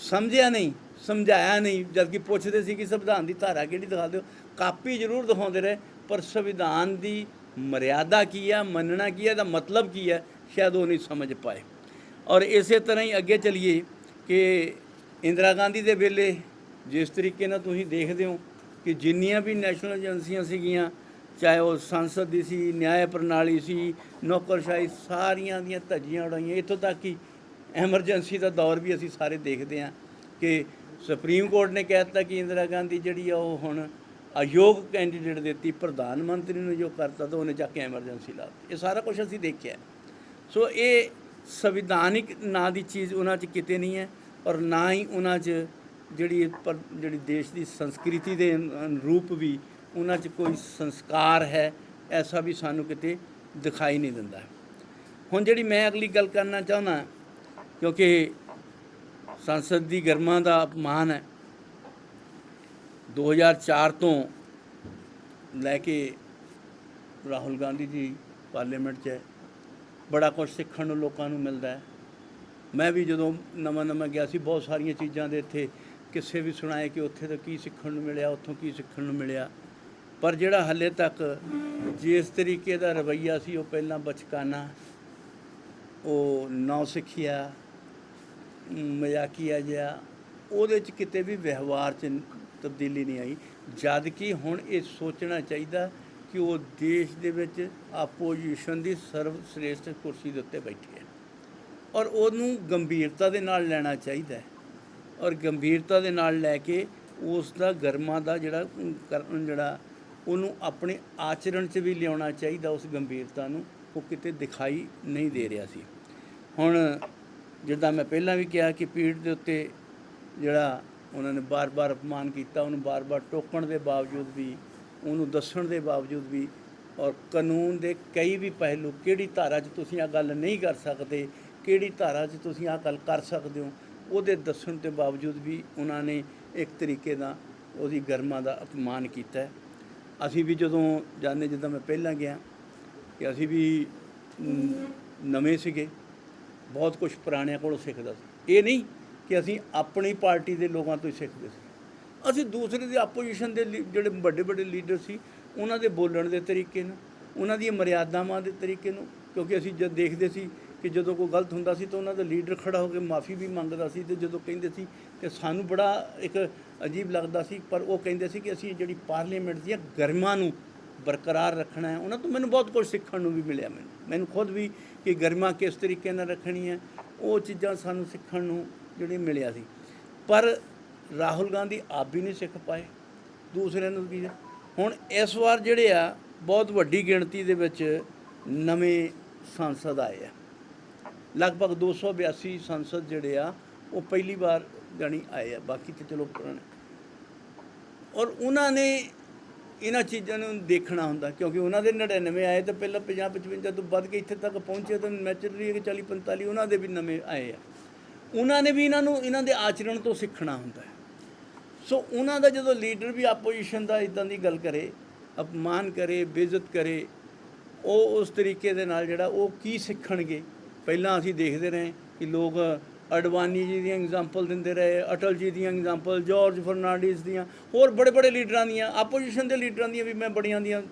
ਸਮਝਿਆ ਨਹੀਂ, ਸਮਝਾਇਆ ਨਹੀਂ ਜਦ ਕਿ ਪੁੱਛਦੇ ਸੀ ਕਿ ਸੰਵਿਧਾਨ ਦੀ ਧਾਰਾ ਕਿਹੜੀ ਦਿਖਾ ਦਿਓ, ਕਾਪੀ ਜ਼ਰੂਰ ਦਿਖਾਉਂਦੇ ਰਹੇ, ਪਰ ਸੰਵਿਧਾਨ ਦੀ ਮਰਿਆਦਾ ਕੀ ਹੈ ਮੰਨਣਾ ਕੀ ਹੈ ਦਾ ਮਤਲਬ ਕੀ ਹੈ ਸ਼ਾਇਦ ਉਹ ਨਹੀਂ ਸਮਝ ਪਾਏ। ਔਰ ਇਸੇ ਤਰ੍ਹਾਂ ਹੀ ਅੱਗੇ ਚਲੀਏ ਕਿ ਇੰਦਰਾ ਗਾਂਧੀ ਦੇ ਵੇਲੇ ਜਿਸ ਤਰੀਕੇ ਨਾਲ ਤੁਸੀਂ ਦੇਖਦੇ ਹੋ ਕਿ ਜਿੰਨੀਆਂ ਵੀ ਨੈਸ਼ਨਲ ਏਜੰਸੀਆਂ ਸੀਗੀਆਂ, ਚਾਹੇ ਉਹ ਸੰਸਦ ਦੀ ਸੀ, ਨਿਆਂ ਪ੍ਰਣਾਲੀ ਸੀ, ਨੌਕਰਸ਼ਾਹੀ ਸਾਰੀਆਂ ਦੀਆਂ ਧੱਜੀਆਂ ਉਡਾਈਆਂ। ਇੱਥੋਂ ਤੱਕ ਕਿ ਐਮਰਜੈਂਸੀ ਦਾ ਦੌਰ ਵੀ ਅਸੀਂ ਸਾਰੇ ਦੇਖਦੇ ਹਾਂ ਕਿ ਸੁਪਰੀਮ ਕੋਰਟ ਨੇ ਕਹਿ ਦਿੱਤਾ ਕਿ ਇੰਦਰਾ ਗਾਂਧੀ ਜਿਹੜੀ ਆ ਉਹ ਹੁਣ ਅਯੋਗ ਕੈਂਡੀਡੇਟ ਦਿੱਤੀ, ਪ੍ਰਧਾਨ ਮੰਤਰੀ ਨੂੰ ਜੋ ਕਰਤਾ ਤਾਂ ਉਹਨੇ ਜਾ ਕੇ ਐਮਰਜੈਂਸੀ ਲਾ ਦਿੱਤੀ। ਇਹ ਸਾਰਾ ਕੁਝ ਅਸੀਂ ਦੇਖਿਆ। ਸੋ ਇਹ ਸੰਵਿਧਾਨਿਕ ਨਾਂ ਦੀ ਚੀਜ਼ ਉਹਨਾਂ 'ਚ ਕਿਤੇ ਨਹੀਂ ਹੈ ਔਰ ਨਾ ਹੀ ਉਹਨਾਂ 'ਚ ਜਿਹੜੀ ਪਰ ਜਿਹੜੀ ਦੇਸ਼ ਦੀ ਸੰਸਕ੍ਰਿਤੀ ਦੇ ਅਨੁਰੂਪ ਵੀ ਉਹਨਾਂ 'ਚ ਕੋਈ ਸੰਸਕਾਰ ਹੈ, ਐਸਾ ਵੀ ਸਾਨੂੰ ਕਿਤੇ ਦਿਖਾਈ ਨਹੀਂ ਦਿੰਦਾ। ਹੁਣ ਜਿਹੜੀ ਮੈਂ ਅਗਲੀ ਗੱਲ ਕਰਨਾ ਚਾਹੁੰਦਾ, ਕਿਉਂਕਿ ਸੰਸਦ ਦੀ ਗਰਮਾ ਦਾ ਅਪਮਾਨ ਹੈ 2004 ਤੋਂ ਲੈ ਕੇ ਰਾਹੁਲ ਗਾਂਧੀ ਜੀ ਪਾਰਲੀਮੈਂਟ 'ਚ ਹੈ ਬੜਾ ਕੁਝ ਸਿੱਖਣ ਨੂੰ ਲੋਕਾਂ ਨੂੰ ਮਿਲਦਾ ਹੈ। ਮੈਂ ਵੀ ਜਦੋਂ ਨਵਾਂ ਨਵਾਂ ਗਿਆ ਸੀ, ਬਹੁਤ ਸਾਰੀਆਂ ਚੀਜ਼ਾਂ ਦੇ ਇੱਥੇ ਕਿਸੇ ਵੀ ਸੁਣਾਏ ਕਿ ਉੱਥੇ ਤੋਂ ਕੀ ਸਿੱਖਣ ਨੂੰ ਮਿਲਿਆ, ਉੱਥੋਂ ਕੀ ਸਿੱਖਣ ਨੂੰ ਮਿਲਿਆ। ਪਰ ਜਿਹੜਾ ਹੱਲੇ ਤੱਕ ਜਿਸ ਤਰੀਕੇ ਦਾ ਰਵੱਈਆ ਸੀ, ਉਹ ਪਹਿਲਾਂ ਬਚਕਾਨਾ, ਉਹ ਨੌ ਸਿੱਖਿਆ, ਮਜ਼ਾਕੀਆ ਜਿਹਾ, ਉਹਦੇ ਚ ਕਿਤੇ ਵੀ ਵਿਵਹਾਰ ਚ ਤਬਦੀਲੀ ਨਹੀਂ ਆਈ। ਜਦ ਕਿ ਹੁਣ ਇਹ ਸੋਚਣਾ ਚਾਹੀਦਾ ਕਿ ਉਹ ਦੇਸ਼ ਦੇ ਵਿੱਚ ਆਪੋਜੀਸ਼ਨ ਦੀ ਸਰਵ ਸ੍ਰੇਸ਼ਟ ਕੁਰਸੀ ਦੇ ਉੱਤੇ ਬੈਠੇ ਹੈ ਔਰ ਉਹਨੂੰ ਗੰਭੀਰਤਾ ਦੇ ਨਾਲ ਲੈਣਾ ਚਾਹੀਦਾ ਹੈ। ਔਰ ਗੰਭੀਰਤਾ ਦੇ ਨਾਲ ਲੈ ਕੇ ਉਸ ਦਾ ਗਰਮਾ ਦਾ ਜਿਹੜਾ ਜਿਹੜਾ, ਉਹਨੂੰ ਆਪਣੇ ਆਚਰਣ 'ਚ ਵੀ ਲਿਆਉਣਾ ਚਾਹੀਦਾ, ਉਸ ਗੰਭੀਰਤਾ ਨੂੰ, ਉਹ ਕਿਤੇ ਦਿਖਾਈ ਨਹੀਂ ਦੇ ਰਿਹਾ ਸੀ। ਹੁਣ ਜਿੱਦਾਂ ਮੈਂ ਪਹਿਲਾਂ ਵੀ ਕਿਹਾ ਕਿ ਪੀੜ ਦੇ ਉੱਤੇ ਜਿਹੜਾ ਉਹਨਾਂ ਨੇ ਬਾਰ-ਬਾਰ ਅਪਮਾਨ ਕੀਤਾ, ਉਹਨੂੰ ਬਾਰ-ਬਾਰ ਟੋਕਣ ਦੇ ਬਾਵਜੂਦ ਵੀ, ਉਹਨੂੰ ਦੱਸਣ ਦੇ ਬਾਵਜੂਦ ਵੀ, ਔਰ ਕਾਨੂੰਨ ਦੇ ਕਈ ਵੀ ਪਹਿਲੂ, ਕਿਹੜੀ ਧਾਰਾ 'ਚ ਤੁਸੀਂ ਆ ਗੱਲ ਨਹੀਂ ਕਰ ਸਕਦੇ, ਕਿਹੜੀ ਧਾਰਾ 'ਚ ਤੁਸੀਂ ਆ ਗੱਲ ਕਰ ਸਕਦੇ ਹੋ ਉਹਦੇ ਦੱਸਣ ਦੇ ਬਾਵਜੂਦ ਵੀ ਉਹਨਾਂ ਨੇ ਇੱਕ ਤਰੀਕੇ ਦਾ ਉਹਦੀ ਗਰਮਾ ਦਾ ਅਪਮਾਨ ਕੀਤਾ ਅਸੀਂ ਵੀ ਜਦੋਂ ਜਾਣੇ ਜਿੱਦਾਂ ਮੈਂ ਪਹਿਲਾਂ ਗਿਆ ਕਿ ਅਸੀਂ ਵੀ ਨਵੇਂ ਸੀਗੇ, ਬਹੁਤ ਕੁਝ ਪੁਰਾਣਿਆਂ ਕੋਲੋਂ ਸਿੱਖਦਾ ਸੀ। ਇਹ ਨਹੀਂ ਕਿ ਅਸੀਂ ਆਪਣੀ ਪਾਰਟੀ ਦੇ ਲੋਕਾਂ ਤੋਂ ਹੀ ਸਿੱਖਦੇ ਸੀ। ਅਸੀਂ ਦੂਸਰੇ ਦੇ ਆਪੋਜੀਸ਼ਨ ਦੇ ਲੀ- ਜਿਹੜੇ ਵੱਡੇ ਵੱਡੇ ਲੀਡਰ ਸੀ, ਉਹਨਾਂ ਦੇ ਬੋਲਣ ਦੇ ਤਰੀਕੇ ਨੂੰ, ਉਹਨਾਂ ਦੀਆਂ ਮਰਿਆਦਾਵਾਂ ਦੇ ਤਰੀਕੇ ਨੂੰ, ਕਿਉਂਕਿ ਅਸੀਂ ਜਦ ਦੇਖਦੇ ਸੀ ਕਿ ਜਦੋਂ ਕੋਈ ਗਲਤ ਹੁੰਦਾ ਸੀ ਤਾਂ ਉਹਨਾਂ ਦਾ ਲੀਡਰ ਖੜਾ ਹੋ ਕੇ ਮਾਫੀ ਵੀ ਮੰਗਦਾ ਸੀ ਤੇ ਜਦੋਂ ਕਹਿੰਦੇ ਸੀ ਕਿ ਸਾਨੂੰ ਬੜਾ ਇੱਕ ਅਜੀਬ ਲੱਗਦਾ ਸੀ, ਪਰ ਉਹ ਕਹਿੰਦੇ ਸੀ ਕਿ ਅਸੀਂ ਜਿਹੜੀ ਪਾਰਲੀਮੈਂਟ ਦੀਆਂ ਗਰਮਾ ਨੂੰ ਬਰਕਰਾਰ ਰੱਖਣਾ ਹੈ। ਉਹਨਾਂ ਤੋਂ ਮੈਨੂੰ ਬਹੁਤ ਕੁਝ ਸਿੱਖਣ ਨੂੰ ਵੀ ਮਿਲਿਆ ਮੈਨੂੰ। ਮੈਨੂੰ ਖੁਦ ਵੀ ਕਿ ਗਰਮਾ ਕਿਸ ਤਰੀਕੇ ਨਾਲ ਰੱਖਣੀ ਹੈ ਉਹ ਚੀਜ਼ਾਂ ਸਾਨੂੰ ਸਿੱਖਣ ਨੂੰ ਜਿਹੜੀ ਮਿਲਿਆ ਸੀ। ਪਰ ਰਾਹੁਲ ਗਾਂਧੀ ਆਪ ਵੀ ਨਹੀਂ ਸਿੱਖ ਪਾਏ। ਦੂਸਰਿਆਂ ਨੂੰ ਵੀ ਹੁਣ ਇਸ ਵਾਰ ਜਿਹੜੇ ਆ, ਬਹੁਤ ਵੱਡੀ ਗਿਣਤੀ ਦੇ ਵਿੱਚ ਨਵੇਂ ਸੰਸਦ ਆਏ ਆ। ਲਗਭਗ 282 ਸੰਸਦ ਜਿਹੜੇ ਆ, ਉਹ ਪਹਿਲੀ ਵਾਰ ਜਾਣੀ ਆਏ ਆ, ਬਾਕੀ ਤੇ ਚਲੋ ਪੁਰਾਣੇ। ਔਰ ਉਹਨਾਂ ਨੇ ਇਹਨਾਂ ਚੀਜ਼ਾਂ ਨੂੰ ਦੇਖਣਾ ਹੁੰਦਾ, ਕਿਉਂਕਿ ਉਹਨਾਂ ਦੇ 99 ਆਏ ਤਾਂ ਪਹਿਲਾਂ 50 55 ਤੋਂ ਵੱਧ ਕੇ ਇੱਥੇ ਤੱਕ ਪਹੁੰਚੇ, ਤਾਂ ਨੈਚੁਰਲੀ ਕਿ 40 45 ਉਹਨਾਂ ਦੇ ਵੀ ਨਵੇਂ ਆਏ ਆ। ਉਹਨਾਂ ਨੇ ਵੀ ਇਹਨਾਂ ਨੂੰ, ਇਹਨਾਂ ਦੇ ਆਚਰਣ ਤੋਂ ਸਿੱਖਣਾ ਹੁੰਦਾ ਹੈ। ਸੋ ਉਹਨਾਂ ਦਾ ਜਦੋਂ ਲੀਡਰ ਵੀ ਆਪੋਜੀਸ਼ਨ ਦਾ ਇਦਾਂ ਦੀ ਗੱਲ ਕਰੇ, ਅਪਮਾਨ ਕਰੇ, ਬੇਇੱਜ਼ਤ ਕਰੇ, ਉਹ ਉਸ ਤਰੀਕੇ ਦੇ ਨਾਲ ਜਿਹੜਾ ਉਹ ਕੀ ਸਿੱਖਣਗੇ ਪਹਿਲਾਂ ਅਸੀਂ ਦੇਖਦੇ ਰਹੇ ਕਿ ਲੋਕ ਅਡਵਾਨੀ ਜੀ ਦੀਆਂ ਐਗਜ਼ਾਮਪਲ ਦਿੰਦੇ ਰਹੇ ਅਟਲ ਜੀ ਦੀਆਂ ਐਗਜ਼ਾਮਪਲ ਜਾਰਜ ਫਰਨਾਂਡਿਸ ਦੀਆਂ ਹੋਰ ਬੜੇ ਬੜੇ ਲੀਡਰਾਂ ਦੀਆਂ ਆਪੋਜੀਸ਼ਨ ਦੇ ਲੀਡਰਾਂ ਦੀਆਂ ਵੀ ਮੈਂ ਬੜੀਆਂ ਦੀਆਂ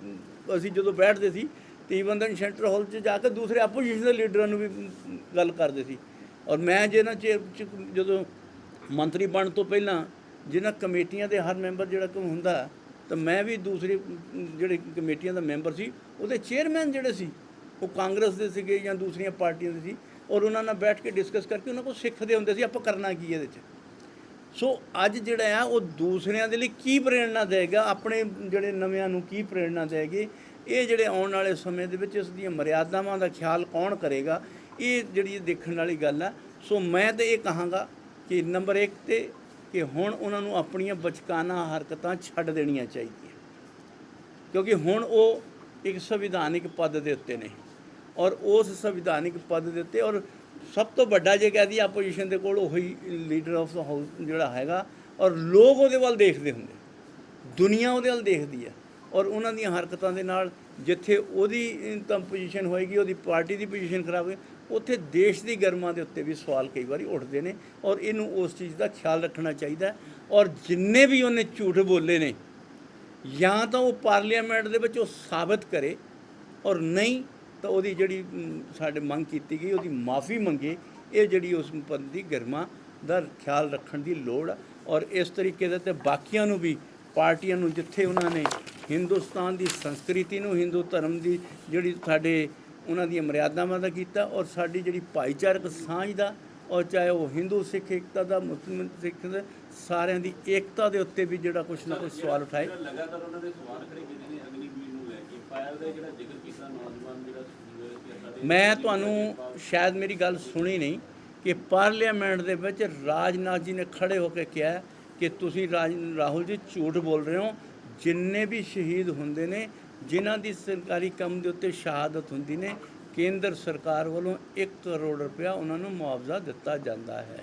ਅਸੀਂ ਜਦੋਂ ਬੈਠਦੇ ਸੀ ਤੇ ਈਵਨ ਦਨ ਸੈਂਟਰ ਹਾਲ 'ਚ ਜਾ ਕੇ ਦੂਸਰੇ ਆਪੋਜੀਸ਼ਨ ਦੇ ਲੀਡਰਾਂ ਨੂੰ ਵੀ ਗੱਲ ਕਰਦੇ ਸੀ। ਔਰ ਮੈਂ ਜਿਹਨਾਂ ਚ ਜਦੋਂ ਮੰਤਰੀ ਬਣਨ ਤੋਂ ਪਹਿਲਾਂ ਜਿਹਨਾਂ ਕਮੇਟੀਆਂ ਦੇ ਹਰ ਮੈਂਬਰ ਜਿਹੜਾ ਕੋਈ ਹੁੰਦਾ ਤਾਂ ਮੈਂ ਵੀ ਦੂਸਰੀ ਅਮ, ਜਿਹੜੇ ਕਮੇਟੀਆਂ ਦਾ ਮੈਂਬਰ ਸੀ ਉਹਦੇ ਚੇਅਰਮੈਨ ਜਿਹੜੇ ਸੀ ਉਹ ਕਾਂਗਰਸ ਦੇ ਸੀਗੇ ਜਾਂ ਦੂਸਰੀਆਂ ਪਾਰਟੀਆਂ ਦੇ ਸੀ, ਔਰ ਉਹਨਾਂ ਨਾਲ ਬੈਠ ਕੇ ਡਿਸਕਸ ਕਰਕੇ ਉਹਨਾਂ ਕੋਲ ਸਿੱਖਦੇ ਹੁੰਦੇ ਸੀ, ਆਪਾਂ ਕਰਨਾ ਕੀ ਇਹਦੇ 'ਚ। ਸੋ ਅੱਜ ਜਿਹੜਾ ਆ, ਉਹ ਦੂਸਰਿਆਂ ਦੇ ਲਈ ਕੀ ਪ੍ਰੇਰਣਾ ਦੇਗਾ, ਆਪਣੇ ਜਿਹੜੇ ਨਵਿਆਂ ਨੂੰ ਕੀ ਪ੍ਰੇਰਣਾ ਦੇਗੇ, ਇਹ ਜਿਹੜੇ ਆਉਣ ਵਾਲੇ ਸਮੇਂ ਦੇ ਵਿੱਚ ਇਸ ਦੀਆਂ ਮਰਿਆਦਾਵਾਂ ਦਾ ਖਿਆਲ ਕੌਣ ਕਰੇਗਾ, ਇਹ ਜਿਹੜੀ ਦੇਖਣ ਵਾਲੀ ਗੱਲ ਆ। ਸੋ ਮੈਂ ਤੇ ਇਹ ਕਹਾਂਗਾ ਕਿ ਨੰਬਰ 1 ਤੇ ਕਿ ਹੁਣ ਉਹਨਾਂ ਨੂੰ ਆਪਣੀਆਂ ਬਚਕਾਨਾ ਹਰਕਤਾਂ ਛੱਡ ਦੇਣੀਆਂ ਚਾਹੀਦੀਆਂ। ਕਿਉਂਕਿ ਹੁਣ ਉਹ ਇੱਕ ਸੰਵਿਧਾਨਿਕ ਪਦ ਦੇ ਉੱਤੇ ਨੇ। ਔਰ ਉਸ ਸੰਵਿਧਾਨਿਕ ਪਦ ਦੇ ਉੱਤੇ ਔਰ ਸਭ ਤੋਂ ਵੱਡਾ ਜੇ ਕਹਦੀ ਆਪੋਜੀਸ਼ਨ ਦੇ ਕੋਲ ਉਹੀ ਲੀਡਰ ਆਫ ਦਾ ਹਾਊਸ ਜਿਹੜਾ ਹੈਗਾ ਔਰ ਲੋਕ ਉਹਦੇ ਵੱਲ ਦੇਖਦੇ ਹੁੰਦੇ। ਦੁਨੀਆ ਉਹਦੇ ਵੱਲ ਦੇਖਦੀ ਹੈ ਔਰ ਉਹਨਾਂ ਦੀਆਂ ਹਰਕਤਾਂ ਦੇ ਨਾਲ ਜਿੱਥੇ ਉਹਦੀ ਤਾਂ ਪੋਜੀਸ਼ਨ ਹੋਏਗੀ, ਉਹਦੀ ਪਾਰਟੀ ਦੀ ਪੋਜੀਸ਼ਨ ਖਰਾਬ ਹੋਏ ਉੱਥੇ ਦੇਸ਼ ਦੀ ਗਰਮਾਂ ਦੇ ਉੱਤੇ ਵੀ ਸਵਾਲ ਕਈ ਵਾਰੀ ਉੱਠਦੇ ਨੇ ਔਰ ਇਹਨੂੰ ਉਸ ਚੀਜ਼ ਦਾ ਖਿਆਲ ਰੱਖਣਾ ਚਾਹੀਦਾ ਔਰ ਜਿੰਨੇ ਵੀ ਉਹਨੇ ਝੂਠ ਬੋਲੇ ਨੇ ਜਾਂ ਤਾਂ ਉਹ ਪਾਰਲੀਮੈਂਟ ਦੇ ਵਿੱਚ ਉਹ ਸਾਬਤ ਕਰੇ ਔਰ ਨਹੀਂ ਤਾਂ ਉਹਦੀ ਜਿਹੜੀ ਸਾਡੇ ਮੰਗ ਕੀਤੀ ਗਈ, ਉਹਦੀ ਮਾਫੀ ਮੰਗੇ। ਇਹ ਜਿਹੜੀ ਉਸ ਦੀ ਗਰਮਾ ਦਾ ਖਿਆਲ ਰੱਖਣ ਦੀ ਲੋੜ ਆ। ਔਰ ਇਸ ਤਰੀਕੇ ਦੇ ਤੇ ਬਾਕੀਆਂ ਨੂੰ ਵੀ, ਪਾਰਟੀਆਂ ਨੂੰ ਜਿੱਥੇ ਉਹਨਾਂ ਨੇ ਹਿੰਦੁਸਤਾਨ ਦੀ ਸੰਸਕ੍ਰਿਤੀ ਨੂੰ, ਹਿੰਦੂ ਧਰਮ ਦੀ ਜਿਹੜੀ ਸਾਡੇ, ਉਹਨਾਂ ਦੀਆਂ ਮਰਿਆਦਾਵਾਂ ਦਾ ਕੀਤਾ ਔਰ ਸਾਡੀ ਜਿਹੜੀ ਭਾਈਚਾਰਕ ਸਾਂਝ ਦਾ, ਔਰ ਚਾਹੇ ਉਹ ਹਿੰਦੂ ਸਿੱਖ, ਏਕਤਾ ਦਾ, ਮੁਸਲਮਾਨ ਸਿੱਖ ਦਾ ਸਾਰਿਆਂ ਦੀ ਏਕਤਾ ਦੇ ਉੱਤੇ ਵੀ ਜਿਹੜਾ ਕੁਛ ਨਾ ਕੁਛ ਸਵਾਲ ਉਠਾਏ। ਲਗਾਤਾਰ ਉਹਨਾਂ ਨੇ ਸਵਾਲ ਖੜੇ ਕੀਤੇ ਮੈਂ ਤੁਹਾਨੂੰ ਸ਼ਾਇਦ ਮੇਰੀ ਗੱਲ ਸੁਣੀ ਨਹੀਂ ਕਿ ਪਾਰਲੀਮੈਂਟ ਦੇ ਵਿੱਚ ਰਾਜਨਾਥ ਜੀ ਨੇ ਖੜੇ ਹੋ ਕੇ ਕਿਹਾ ਕਿ ਤੁਸੀਂ ਰਾਹੁਲ ਜੀ ਝੂਠ ਬੋਲ ਰਹੇ ਹੋ। ਜਿੰਨੇ ਵੀ ਸ਼ਹੀਦ ਹੁੰਦੇ ਨੇ ਜਿਨ੍ਹਾਂ ਦੀ ਸਰਕਾਰੀ ਕੰਮ ਦੇ ਉੱਤੇ ਸ਼ਹਾਦਤ ਹੁੰਦੀ ਨੇ ਕੇਂਦਰ ਸਰਕਾਰ ਵੱਲੋਂ 1 ਕਰੋੜ ਰੁਪਇਆ ਉਹਨਾਂ ਨੂੰ ਮੁਆਵਜ਼ਾ ਦਿੱਤਾ ਜਾਂਦਾ ਹੈ।